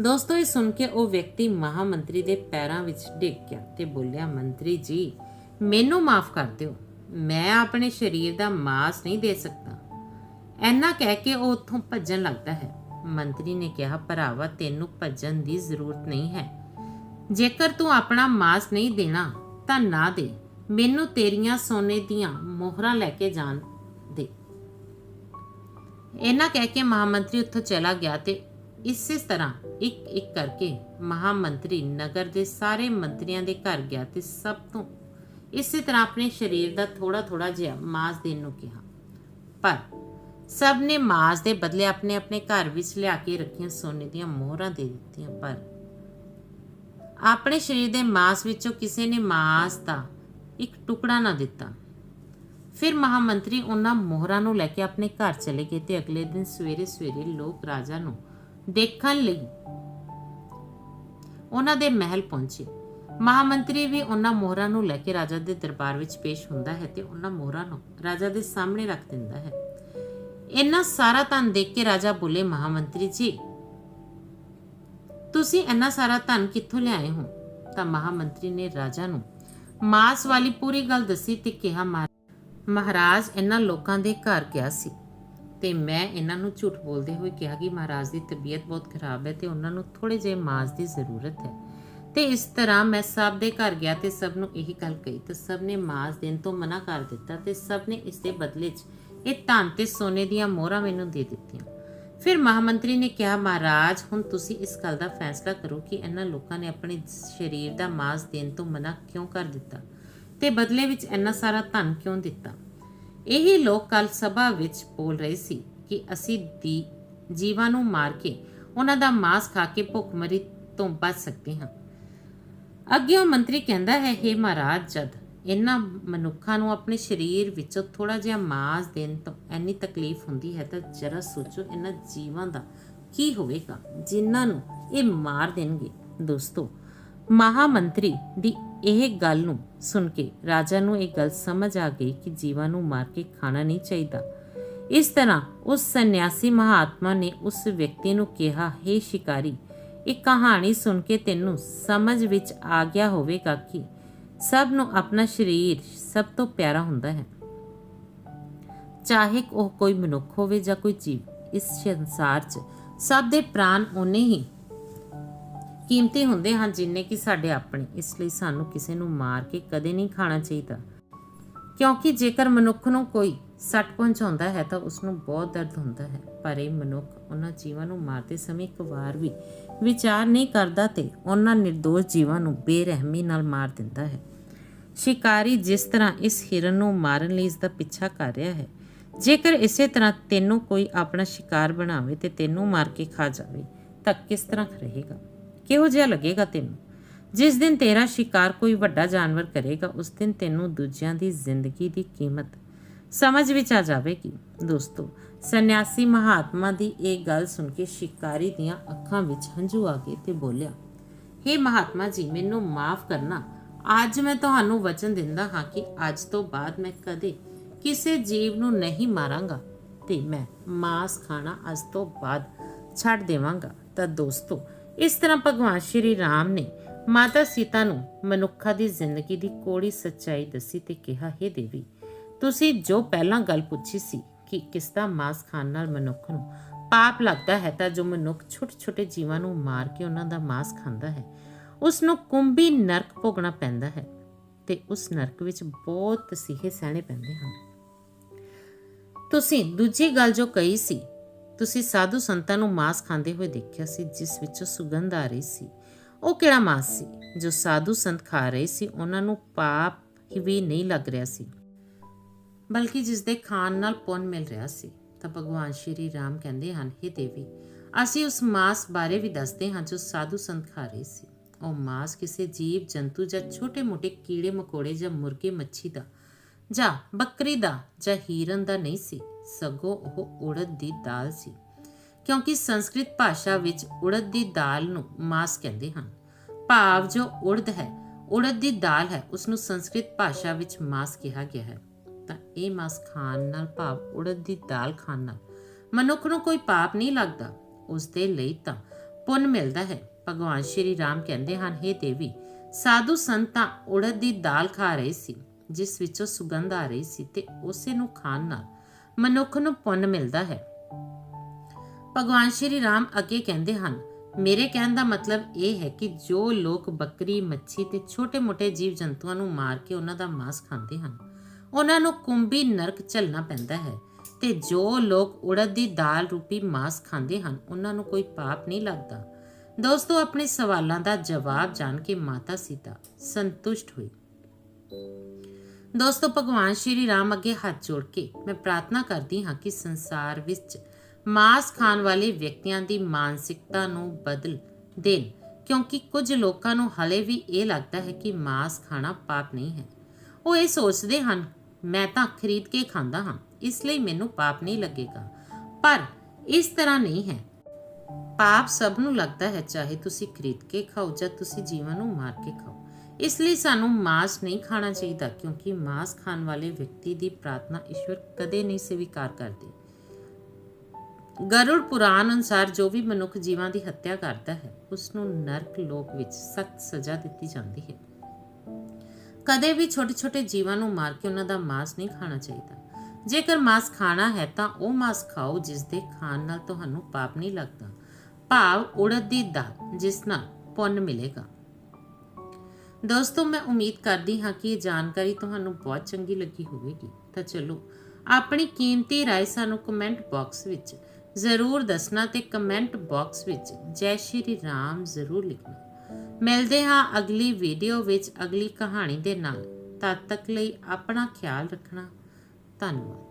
ਦੋਸਤੋ, ਇਹ ਸੁਣ ਕੇ ਉਹ ਵਿਅਕਤੀ ਮਹਾਮੰਤਰੀ ਦੇ ਪੈਰਾਂ ਵਿੱਚ ਡਿੱਗ ਗਿਆ ਤੇ ਬੋਲਿਆ, ਮੰਤਰੀ ਜੀ, ਮੈਨੂੰ ਮਾਫ ਕਰ ਦਿਓ। ਮੈਂ ਆਪਣੇ ਸਰੀਰ ਦਾ ਮਾਸ ਨਹੀਂ ਦੇ ਸਕਦਾ। ਐਨਾ ਕਹਿ ਕੇ ਉਹ ਉੱਥੋਂ ਭੱਜਣ ਲੱਗਦਾ ਹੈ। ਮੰਤਰੀ ਨੇ ਕਿਹਾ, ਭਰਾਵਾ, ਤੈਨੂੰ ਭੱਜਣ ਦੀ ਜ਼ਰੂਰਤ ਨਹੀਂ ਹੈ। ਜੇਕਰ ਤੂੰ ਆਪਣਾ ਮਾਸ ਨਹੀਂ ਦੇਣਾ, ਤਾਂ ਨਾ ਦੇ। ਮੈਨੂੰ ਤੇਰੀਆਂ ਸੋਨੇ ਦੀਆਂ ਮੋਹਰਾਂ ਲੈ ਕੇ ਜਾਣ ਦੇ। ਇਹਨਾਂ ਕਹਿ ਕੇ ਮਹਾਮੰਤਰੀ ਉੱਥੋਂ ਚਲਾ ਗਿਆ ਤੇ ਇਸੇ ਤਰ੍ਹਾਂ ਇੱਕ ਇੱਕ ਕਰਕੇ ਮਹਾਮੰਤਰੀ ਨਗਰ ਦੇ ਸਾਰੇ ਮੰਤਰੀਆਂ ਦੇ ਘਰ ਗਿਆ ਤੇ ਸਭ ਤੋਂ ਇਸੇ ਤਰ੍ਹਾਂ ਆਪਣੇ ਸਰੀਰ ਦਾ ਥੋੜਾ ਥੋੜਾ ਜਿਹਾ ਮਾਸ ਦੇਣ ਨੂੰ ਕਿਹਾ। ਪਰ ਸਭ ਨੇ ਮਾਸ ਦੇ ਬਦਲੇ ਆਪਣੇ ਆਪਣੇ ਘਰ ਵਿੱਚ ਲਿਆ ਕੇ ਰੱਖੀਆਂ ਸੋਨੇ ਦੀਆਂ ਮੋਹਰਾਂ ਦੇ ਦਿੱਤੀਆਂ। ਪਰ ਆਪਣੇ ਸਰੀਰ ਦੇ ਮਾਸ ਵਿੱਚੋਂ ਕਿਸੇ ਨੇ ਮਾਸ ਦਾ ਇੱਕ ਟੁਕੜਾ ਨਾ ਦਿੱਤਾ। ਫਿਰ ਮਹਾਮੰਤਰੀ ਉਹਨਾਂ ਮੋਹਰਾਂ ਨੂੰ ਲੈ ਕੇ ਆਪਣੇ ਘਰ ਚਲੇ ਗਏ ਤੇ ਅਗਲੇ ਦਿਨ ਸਵੇਰੇ ਸਵੇਰੇ ਲੋਕ ਰਾਜਾ ਨੂੰ ਦੇਖਣ ਲਈ ਉਹਨਾਂ ਦੇ ਮਹਿਲ ਪਹੁੰਚੇ। ਮਹਾਮੰਤਰੀ ਵੀ ਉਹਨਾਂ ਮੋਹਰਾਂ ਨੂੰ ਲੈ ਕੇ ਰਾਜਾ ਦੇ ਦਰਬਾਰ ਵਿੱਚ ਪੇਸ਼ ਹੁੰਦਾ ਹੈ ਤੇ ਉਹਨਾਂ ਮੋਹਰਾਂ ਨੂੰ ਰਾਜਾ ਦੇ ਸਾਹਮਣੇ ਰੱਖ ਦਿੰਦਾ ਹੈ। ਇੰਨਾ ਸਾਰਾ ਧਨ ਦੇਖ ਕੇ ਰਾਜਾ ਬੋਲੇ, ਮਹਾਮੰਤਰੀ ਜੀ ਤੁਸੀਂ ਇੰਨਾ ਸਾਰਾ ਧਨ ਕਿੱਥੋਂ ਲਿਆਏ ਹੋ? ਤਾਂ ਮਹਾਮੰਤਰੀ ਨੇ ਰਾਜਾ ਨੂੰ ਮਾਸ ਵਾਲੀ ਪੂਰੀ ਗੱਲ ਦੱਸੀ ਤੇ ਕਿਹਾ "ਮਹਾ- ਮਹਾਰਾਜ ਇਹਨਾਂ ਲੋਕਾਂ ਦੇ ਘਰ ਗਿਆ ਸੀ ਤੇ ਮੈਂ ਇਹਨਾਂ ਨੂੰ ਝੂਠ ਬੋਲਦੇ ਹੋਏ ਕਿਹਾ ਕਿ ਮਹਾਰਾਜ ਦੀ ਤਬੀਅਤ ਬਹੁਤ ਖਰਾਬ ਹੈ ਤੇ ਉਹਨਾਂ ਨੂੰ ਥੋੜੇ ਜਿਹੇ ਮਾਸ ਦੀ ਜ਼ਰੂਰਤ ਹੈ। ਤੇ ਇਸ ਤਰ੍ਹਾਂ ਮੈਂ ਸਭ ਦੇ ਘਰ ਗਿਆ ਤੇ ਸਭ ਨੂੰ ਇਹੀ ਗੱਲ ਕਹੀ ਤੇ ਸਭ ਨੇ ਮਾਸ ਦੇਣ ਤੋਂ ਮਨਾ ਕਰ ਦਿੱਤਾ ਤੇ ਸਭ ਨੇ ਇਸ ਦੇ ਬਦਲੇ 'ਚ ਇਹ ਧਨ ਤੇ ਸੋਨੇ ਦੀਆਂ ਮੋਹਰਾਂ ਮੈਨੂੰ ਦੇ ਦਿੱਤੀਆਂ। ਫਿਰ ਮਹਾਮੰਤਰੀ ਨੇ ਕਿਹਾ, ਮਹਾਰਾਜ, ਹੁਣ ਤੁਸੀਂ ਇਸ ਗੱਲ ਦਾ ਫੈਸਲਾ ਕਰੋ ਕਿ ਇਹਨਾਂ ਲੋਕਾਂ ਨੇ ਆਪਣੇ ਸਰੀਰ ਦਾ ਮਾਸ ਦੇਣ ਤੋਂ ਮਨਾ ਕਿਉਂ ਕਰ ਦਿੱਤਾ ਤੇ ਬਦਲੇ ਵਿੱਚ ਇੰਨਾ ਸਾਰਾ ਧਨ ਕਿਉਂ ਦਿੱਤਾ? ਇਹੀ ਲੋਕ ਕੱਲ ਸਭਾ ਵਿੱਚ ਬੋਲ ਰਹੇ ਸੀ ਕਿ ਅਸੀਂ ਦੀ ਜੀਵਾਂ ਨੂੰ ਮਾਰ ਕੇ ਉਹਨਾਂ ਦਾ ਮਾਸ ਖਾ ਕੇ ਭੁੱਖਮਰੀ ਤੋਂ ਬਚ ਸਕਦੇ ਹਾਂ। ਅੱਗੇ ਉਹ ਮੰਤਰੀ ਕਹਿੰਦਾ ਹੈ हे ਮਹਾਰਾਜ, ਜਦ ਇਹਨਾਂ ਮਨੁੱਖਾਂ ਨੂੰ ਆਪਣੇ ਸਰੀਰ ਵਿੱਚੋਂ ਥੋੜਾ ਜਿਹਾ ਮਾਸ ਦੇਣ ਤੋਂ ਇੰਨੀ ਤਕਲੀਫ ਹੁੰਦੀ ਹੈ ਤਾਂ ਜਰਾ ਸੋਚੋ ਇਹਨਾਂ ਜੀਵਾਂ ਦਾ ਕੀ ਹੋਵੇਗਾ, ਜਿਨ੍ਹਾਂ ਨੂੰ ਇਹ ਮਾਰ ਦੇਣਗੇ। ਦੋਸਤੋ, ਮਹਾਮੰਤਰੀ ਦੀ ਇਹ ਗੱਲ ਨੂੰ ਸੁਣ ਕੇ ਰਾਜਾ ਨੂੰ ਇਹ ਗੱਲ ਸਮਝ ਆ ਗਈ ਕਿ ਜੀਵਾਂ ਨੂੰ ਮਾਰ ਕੇ ਖਾਣਾ ਨਹੀਂ ਚਾਹੀਦਾ। ਇਸ ਤਰ੍ਹਾਂ ਉਸ ਸੰਨਿਆਸੀ ਮਹਾਤਮਾ ਨੇ ਉਸ ਵਿਅਕਤੀ ਨੂੰ ਕਿਹਾ हे ਸ਼ਿਕਾਰੀ, ਇਹ ਕਹਾਣੀ ਸੁਣ ਕੇ ਤੈਨੂੰ ਸਮਝ ਵਿੱਚ ਆ ਗਿਆ ਹੋਵੇਗਾ ਕਿ ਸਭ ਨੂੰ ਆਪਣਾ ਸਰੀਰ ਸਭ ਤੋਂ ਪਿਆਰਾ ਹੁੰਦਾ ਹੈ। ਚਾਹੇ ਉਹ ਕੋਈ ਮਨੁੱਖ ਹੋਵੇ ਜਾਂ ਕੋਈ ਜੀਵ, ਇਸ ਸੰਸਾਰ 'ਚ ਸਭ ਦੇ ਪ੍ਰਾਣ ਓਨੇ ਹੀ ਕੀਮਤੀ ਹੁੰਦੇ ਹਨ ਜਿੰਨੇ ਕਿ ਸਾਡੇ ਆਪਣੇ। ਇਸ ਲਈ ਸਾਨੂੰ ਕਿਸੇ ਨੂੰ ਮਾਰ ਕੇ ਕਦੇ ਨਹੀਂ ਖਾਣਾ ਚਾਹੀਦਾ। ਕਿਉਂਕਿ ਜੇਕਰ ਮਨੁੱਖ ਨੂੰ ਕੋਈ ਸੱਟ ਪਹੁੰਚਾਉਂਦਾ ਹੈ ਤਾਂ ਉਸ ਨੂੰ ਬਹੁਤ ਦਰਦ ਹੁੰਦਾ ਹੈ। ਪਰ ਇਹ ਮਨੁੱਖ ਉਹਨਾਂ ਜੀਵਾਂ ਨੂੰ ਮਾਰਦੇ ਸਮੇਂ ਇੱਕ ਵਾਰ ਵੀ ਵਿਚਾਰ ਨਹੀਂ ਕਰਦਾ ਤੇ ਉਹਨਾਂ ਨਿਰਦੋਸ਼ ਜੀਵਾਂ ਨੂੰ ਬੇਰਹਿਮੀ ਨਾਲ ਮਾਰ ਦਿੰਦਾ ਹੈ। ਸ਼ਿਕਾਰੀ ਜਿਸ ਤਰ੍ਹਾਂ ਇਸ ਹਿਰਨ ਨੂੰ ਮਾਰਨ ਲਈ ਇਸ ਦਾ ਪਿੱਛਾ ਕਰ ਰਿਹਾ ਹੈ, ਜੇਕਰ ਇਸੇ ਤਰ੍ਹਾਂ ਤੈਨੂੰ ਕੋਈ ਆਪਣਾ ਸ਼ਿਕਾਰ ਬਣਾਵੇ ਤੇ ਤੈਨੂੰ ਮਾਰ ਕੇ ਖਾ ਜਾਵੇ, ਤਾਂ ਕਿਸ ਤਰ੍ਹਾਂ ਰਹੇਗਾ? ਕਿਹੋ ਜਿਹਾ ਲੱਗੇਗਾ ਤੈਨੂੰ? ਜਿਸ ਦਿਨ ਤੇਰਾ ਸ਼ਿਕਾਰ ਕੋਈ ਵੱਡਾ ਜਾਨਵਰ ਕਰੇਗਾ, ਉਸ ਦਿਨ ਤੈਨੂੰ ਦੂਜਿਆਂ ਦੀ ਜ਼ਿੰਦਗੀ ਦੀ ਕੀਮਤ ਸਮਝ ਵਿੱਚ ਆ ਜਾਵੇਗੀ। ਦੋਸਤੋ, ਸੰਨਿਆਸੀ ਮਹਾਤਮਾ ਦੀ ਇਹ ਗੱਲ ਸੁਣ ਕੇ ਸ਼ਿਕਾਰੀ ਦੀਆਂ ਅੱਖਾਂ ਵਿੱਚ ਹੰਝੂ ਆ ਗਏ ਤੇ ਬੋਲਿਆ हे ਮਹਾਤਮਾ ਜੀ, ਮੈਨੂੰ ਮਾਫ ਕਰਨਾ ਅੱਜ ਮੈਂ ਤੁਹਾਨੂੰ ਵਚਨ ਦਿੰਦਾ ਹਾਂ ਕਿ ਅੱਜ ਤੋਂ ਬਾਅਦ ਮੈਂ ਕਦੇ ਕਿਸੇ ਜੀਵ ਨੂੰ ਨਹੀਂ ਮਾਰਾਂਗਾ ਤੇ ਮੈਂ ਮਾਸ ਖਾਣਾ ਅੱਜ ਤੋਂ ਬਾਅਦ ਛੱਡ ਦੇਵਾਂਗਾ। ਤਾਂ ਦੋਸਤੋ, ਇਸ ਤਰ੍ਹਾਂ ਭਗਵਾਨ ਸ਼੍ਰੀ ਰਾਮ ਨੇ ਮਾਤਾ ਸੀਤਾ ਨੂੰ ਮਨੁੱਖਾ ਦੀ ਜ਼ਿੰਦਗੀ ਦੀ ਕੋੜੀ ਸੱਚਾਈ ਦੱਸੀ ਤੇ ਕਿਹਾ, ਹੈ ਦੇਵੀ, ਤੁਸੀਂ ਜੋ ਪਹਿਲਾਂ ਗੱਲ ਪੁੱਛੀ ਸੀ ਕਿ ਕਿਸ ਦਾ ਮਾਸ ਖਾਣ ਨਾਲ ਮਨੁੱਖ ਨੂੰ ਪਾਪ ਲੱਗਦਾ ਹੈ, ਤਾਂ ਜੋ ਮਨੁੱਖ ਛੋਟੇ ਛੋਟੇ ਜੀਵਾਂ ਨੂੰ ਮਾਰ ਕੇ ਉਹਨਾਂ ਦਾ ਮਾਸ ਖਾਂਦਾ ਹੈ ਉਸ ਨੂੰ ਕੁੰਭੀ ਨਰਕ ਭੋਗਣਾ ਪੈਂਦਾ ਹੈ ਤੇ ਉਸ ਨਰਕ ਵਿੱਚ ਬਹੁਤ ਤਸੀਹੇ ਸਹਿਣੇ ਪੈਂਦੇ ਹਨ। ਤੁਸੀਂ ਦੂਜੀ ਗੱਲ ਜੋ ਕਹੀ ਸੀ, ਤੁਸੀਂ ਸਾਧੂ ਸੰਤਾਂ ਨੂੰ ਮਾਸ ਖਾਂਦੇ ਹੋਏ ਦੇਖਿਆ ਸੀ, ਜਿਸ ਵਿੱਚ ਸੁਗੰਧ ਆ ਰਹੀ ਸੀ। ਉਹ ਕਿਹੜਾ ਮਾਸ ਸੀ? ਜੋ ਸਾਧੂ ਸੰਤ ਖਾ ਰਹੇ ਸੀ, ਉਹਨਾਂ ਨੂੰ ਪਾਪ ਹੀ ਵੀ ਨਹੀਂ ਲੱਗ ਰਿਹਾ ਸੀ, ਬਲਕਿ ਜਿਸ ਦੇ ਖਾਣ ਨਾਲ ਪੁੰਨ ਮਿਲ ਰਿਹਾ ਸੀ। ਤਾਂ ਭਗਵਾਨ ਸ਼੍ਰੀ ਰਾਮ ਕਹਿੰਦੇ ਹਨ हे ਦੇਵੀ, ਅਸੀਂ ਉਸ ਮਾਸ ਬਾਰੇ ਵੀ ਦੱਸਦੇ ਹਾਂ ਜੋ ਸਾਧੂ ਸੰਤ ਖਾ ਰਹੇ ਸੀ। ਉਹ ਮਾਸ ਕਿਸੇ ਜੀਵ, ਜੰਤੂ ਜਾਂ ਛੋਟੇ-ਮੋਟੇ ਕੀੜੇ, ਮਕੌੜੇ ਜਾਂ ਮੁਰਗੇ, ਮੱਛੀ ਦਾ, ਜਾਂ ਬੱਕਰੀ ਦਾ, ਜਾਂ ਹੀਰਨ ਦਾ ਨਹੀਂ ਸੀ। ਸਗੋਂ ਉਹ ਉੜਦ ਦੀ ਦਾਲ ਸੀ, ਕਿਉਂਕਿ ਸੰਸਕ੍ਰਿਤ ਭਾਸ਼ਾ ਵਿੱਚ ਉੜਦ ਦੀ ਦਾਲ ਨੂੰ ਮਾਸ ਕਹਿੰਦੇ ਹਨ। ਭਾਵ ਜੋ ਉੜਦ ਹੈ, ਉੜਦ ਦੀ ਦਾਲ ਹੈ ਉਸ ਨੂੰ ਸੰਸਕ੍ਰਿਤ ਭਾਸ਼ਾ ਵਿੱਚ ਮਾਸ ਕਿਹਾ ਗਿਆ ਹੈ। ਤਾਂ ਇਹ ਮਾਸ ਖਾਣ ਨਾਲ ਭਾਵ ਉੜਦ ਦੀ ਦਾਲ ਖਾਣ ਨਾਲ ਮਨੁੱਖ ਨੂੰ ਕੋਈ ਪਾਪ ਨਹੀਂ ਲੱਗਦਾ। ਉਸ ਦੇ ਲਈ ਤਾਂ ਪੁੰਨ ਮਿਲਦਾ ਹੈ। ਭਗਵਾਨ ਸ਼੍ਰੀ ਰਾਮ ਕਹਿੰਦੇ ਹਨ हे ਦੇਵੀ, ਸਾਧੂ ਸੰਤਾਂ ਉੜਦ ਦੀ ਦਾਲ ਖਾ ਰਹੇ ਸੀ, ਜਿਸ ਵਿੱਚੋਂ ਸੁਗੰਧ ਆ ਰਹੀ ਸੀ ਤੇ ਉਸੇ ਨੂੰ ਖਾਣ ਨਾਲ ਮਨੁੱਖ ਨੂੰ ਪੁੰਨ ਮਿਲਦਾ ਹੈ। ਭਗਵਾਨ ਸ਼੍ਰੀ ਰਾਮ ਅੱਗੇ ਕਹਿੰਦੇ ਹਨ, ਮੇਰੇ ਕਹਿਣ ਦਾ ਮਤਲਬ ਇਹ ਹੈ ਕਿ ਜੋ ਲੋਕ ਬੱਕਰੀ, ਮੱਛੀ ਤੇ ਛੋਟੇ-ਮੋਟੇ ਜੀਵ ਜੰਤੂਆਂ ਨੂੰ ਮਾਰ ਕੇ ਉਹਨਾਂ ਦਾ ਮਾਸ ਖਾਂਦੇ ਹਨ, ਉਹਨਾਂ ਨੂੰ ਕੁੰਭੀ ਨਰਕ ਝੱਲਣਾ ਪੈਂਦਾ ਹੈ ਤੇ ਜੋ ਲੋਕ ਉੜਦ ਦੀ ਦਾਲ ਰੂਪੀ ਮਾਸ ਖਾਂਦੇ ਹਨ, ਉਹਨਾਂ ਨੂੰ ਕੋਈ ਪਾਪ ਨਹੀਂ ਲੱਗਦਾ। ਦੋਸਤੋ, ਆਪਣੇ ਸਵਾਲਾਂ ਦਾ ਜਵਾਬ ਜਾਣ ਕੇ ਮਾਤਾ ਸੀਤਾ ਸੰਤੁਸ਼ਟ ਹੋਈ। ਦੋਸਤੋ, ਭਗਵਾਨ ਸ਼੍ਰੀ ਰਾਮ ਅੱਗੇ ਹੱਥ ਜੋੜ ਕੇ ਮੈਂ ਪ੍ਰਾਰਥਨਾ ਕਰਦੀ ਹਾਂ ਕਿ ਸੰਸਾਰ ਵਿੱਚ ਮਾਸ ਖਾਣ ਵਾਲੇ ਵਿਅਕਤੀਆਂ ਦੀ ਮਾਨਸਿਕਤਾ ਨੂੰ ਬਦਲ ਦੇਣ, ਕਿਉਂਕਿ ਕੁਝ ਲੋਕਾਂ ਨੂੰ ਹਲੇ ਵੀ ਇਹ ਲੱਗਦਾ ਹੈ ਕਿ ਮਾਸ ਖਾਣਾ ਪਾਪ ਨਹੀਂ ਹੈ। ਉਹ ਇਹ ਸੋਚਦੇ ਹਨ, ਮੈਂ ਤਾਂ ਖਰੀਦ ਕੇ ਖਾਂਦਾ ਹਾਂ, ਇਸ ਲਈ ਮੈਨੂੰ ਪਾਪ ਨਹੀਂ ਲੱਗੇਗਾ। ਪਰ ਇਸ ਤਰ੍ਹਾਂ ਨਹੀਂ ਹੈ। ਪਾਪ ਸਭ ਨੂੰ ਲੱਗਦਾ ਹੈ, ਚਾਹੇ ਤੁਸੀਂ ਖਰੀਦ ਕੇ ਖਾਓ ਜਾਂ ਤੁਸੀਂ ਜੀਵਨ ਨੂੰ ਮਾਰ ਕੇ ਖਾਓ। ਇਸ ਲਈ ਸਾਨੂੰ ਮਾਸ ਨਹੀਂ ਖਾਣਾ ਚਾਹੀਦਾ, ਕਿਉਂਕਿ ਮਾਸ ਖਾਣ ਵਾਲੇ ਵਿਅਕਤੀ ਦੀ ਪ੍ਰਾਰਥਨਾ ਈਸ਼ਵਰ ਕਦੇ ਨਹੀਂ ਸਵੀਕਾਰ ਕਰਦੇ। ਗਰੁੜ ਪੁਰਾਣ ਅਨੁਸਾਰ ਜੋ ਵੀ ਮਨੁੱਖ ਜੀਵਾਂ ਦੀ ਹੱਤਿਆ ਕਰਦਾ ਹੈ ਉਸ ਨੂੰ ਨਰਕ ਲੋਕ ਵਿੱਚ ਸਖਤ ਸਜ਼ਾ ਦਿੱਤੀ ਜਾਂਦੀ ਹੈ। ਕਦੇ ਵੀ ਛੋਟੇ-ਛੋਟੇ ਜੀਵਾਂ ਨੂੰ ਮਾਰ ਕੇ ਉਹਨਾਂ ਦਾ ਮਾਸ ਨਹੀਂ ਖਾਣਾ ਚਾਹੀਦਾ। ਜੇਕਰ ਮਾਸ ਖਾਣਾ ਹੈ ਤਾਂ ਉਹ ਮਾਸ ਖਾਓ ਜਿਸ ਦੇ ਖਾਣ ਨਾਲ ਤੁਹਾਨੂੰ ਪਾਪ ਨਹੀਂ ਲੱਗਦਾ। ਭਾਵ ਉੜਦ ਦੀ ਦਾਲ ਜਿਸ ਨਾਲ ਪੁੰਨ ਮਿਲੇਗਾ ਦੋਸਤੋ ਮੈਂ ਉਮੀਦ ਕਰਦੀ ਹਾਂ ਕਿ ਇਹ ਜਾਣਕਾਰੀ ਤੁਹਾਨੂੰ ਬਹੁਤ ਚੰਗੀ ਲੱਗੀ ਹੋਵੇਗੀ ਤਾਂ ਚਲੋ ਆਪਣੀ ਕੀਮਤੀ رائے ਸਾਨੂੰ ਕਮੈਂਟ ਬਾਕਸ ਵਿੱਚ ਜ਼ਰੂਰ ਦੱਸਣਾ ਤੇ ਕਮੈਂਟ ਬਾਕਸ ਵਿੱਚ ਜੈ ਸ਼੍ਰੀ ਰਾਮ ਜ਼ਰੂਰ ਲਿਖਣਾ ਮਿਲਦੇ ਹਾਂ ਅਗਲੀ ਵੀਡੀਓ ਵਿੱਚ ਅਗਲੀ ਕਹਾਣੀ ਦੇ ਨਾਲ ਤਦ ਤੱਕ ਲਈ ਆਪਣਾ ਖਿਆਲ ਰੱਖਣਾ ਧੰਨਵਾਦ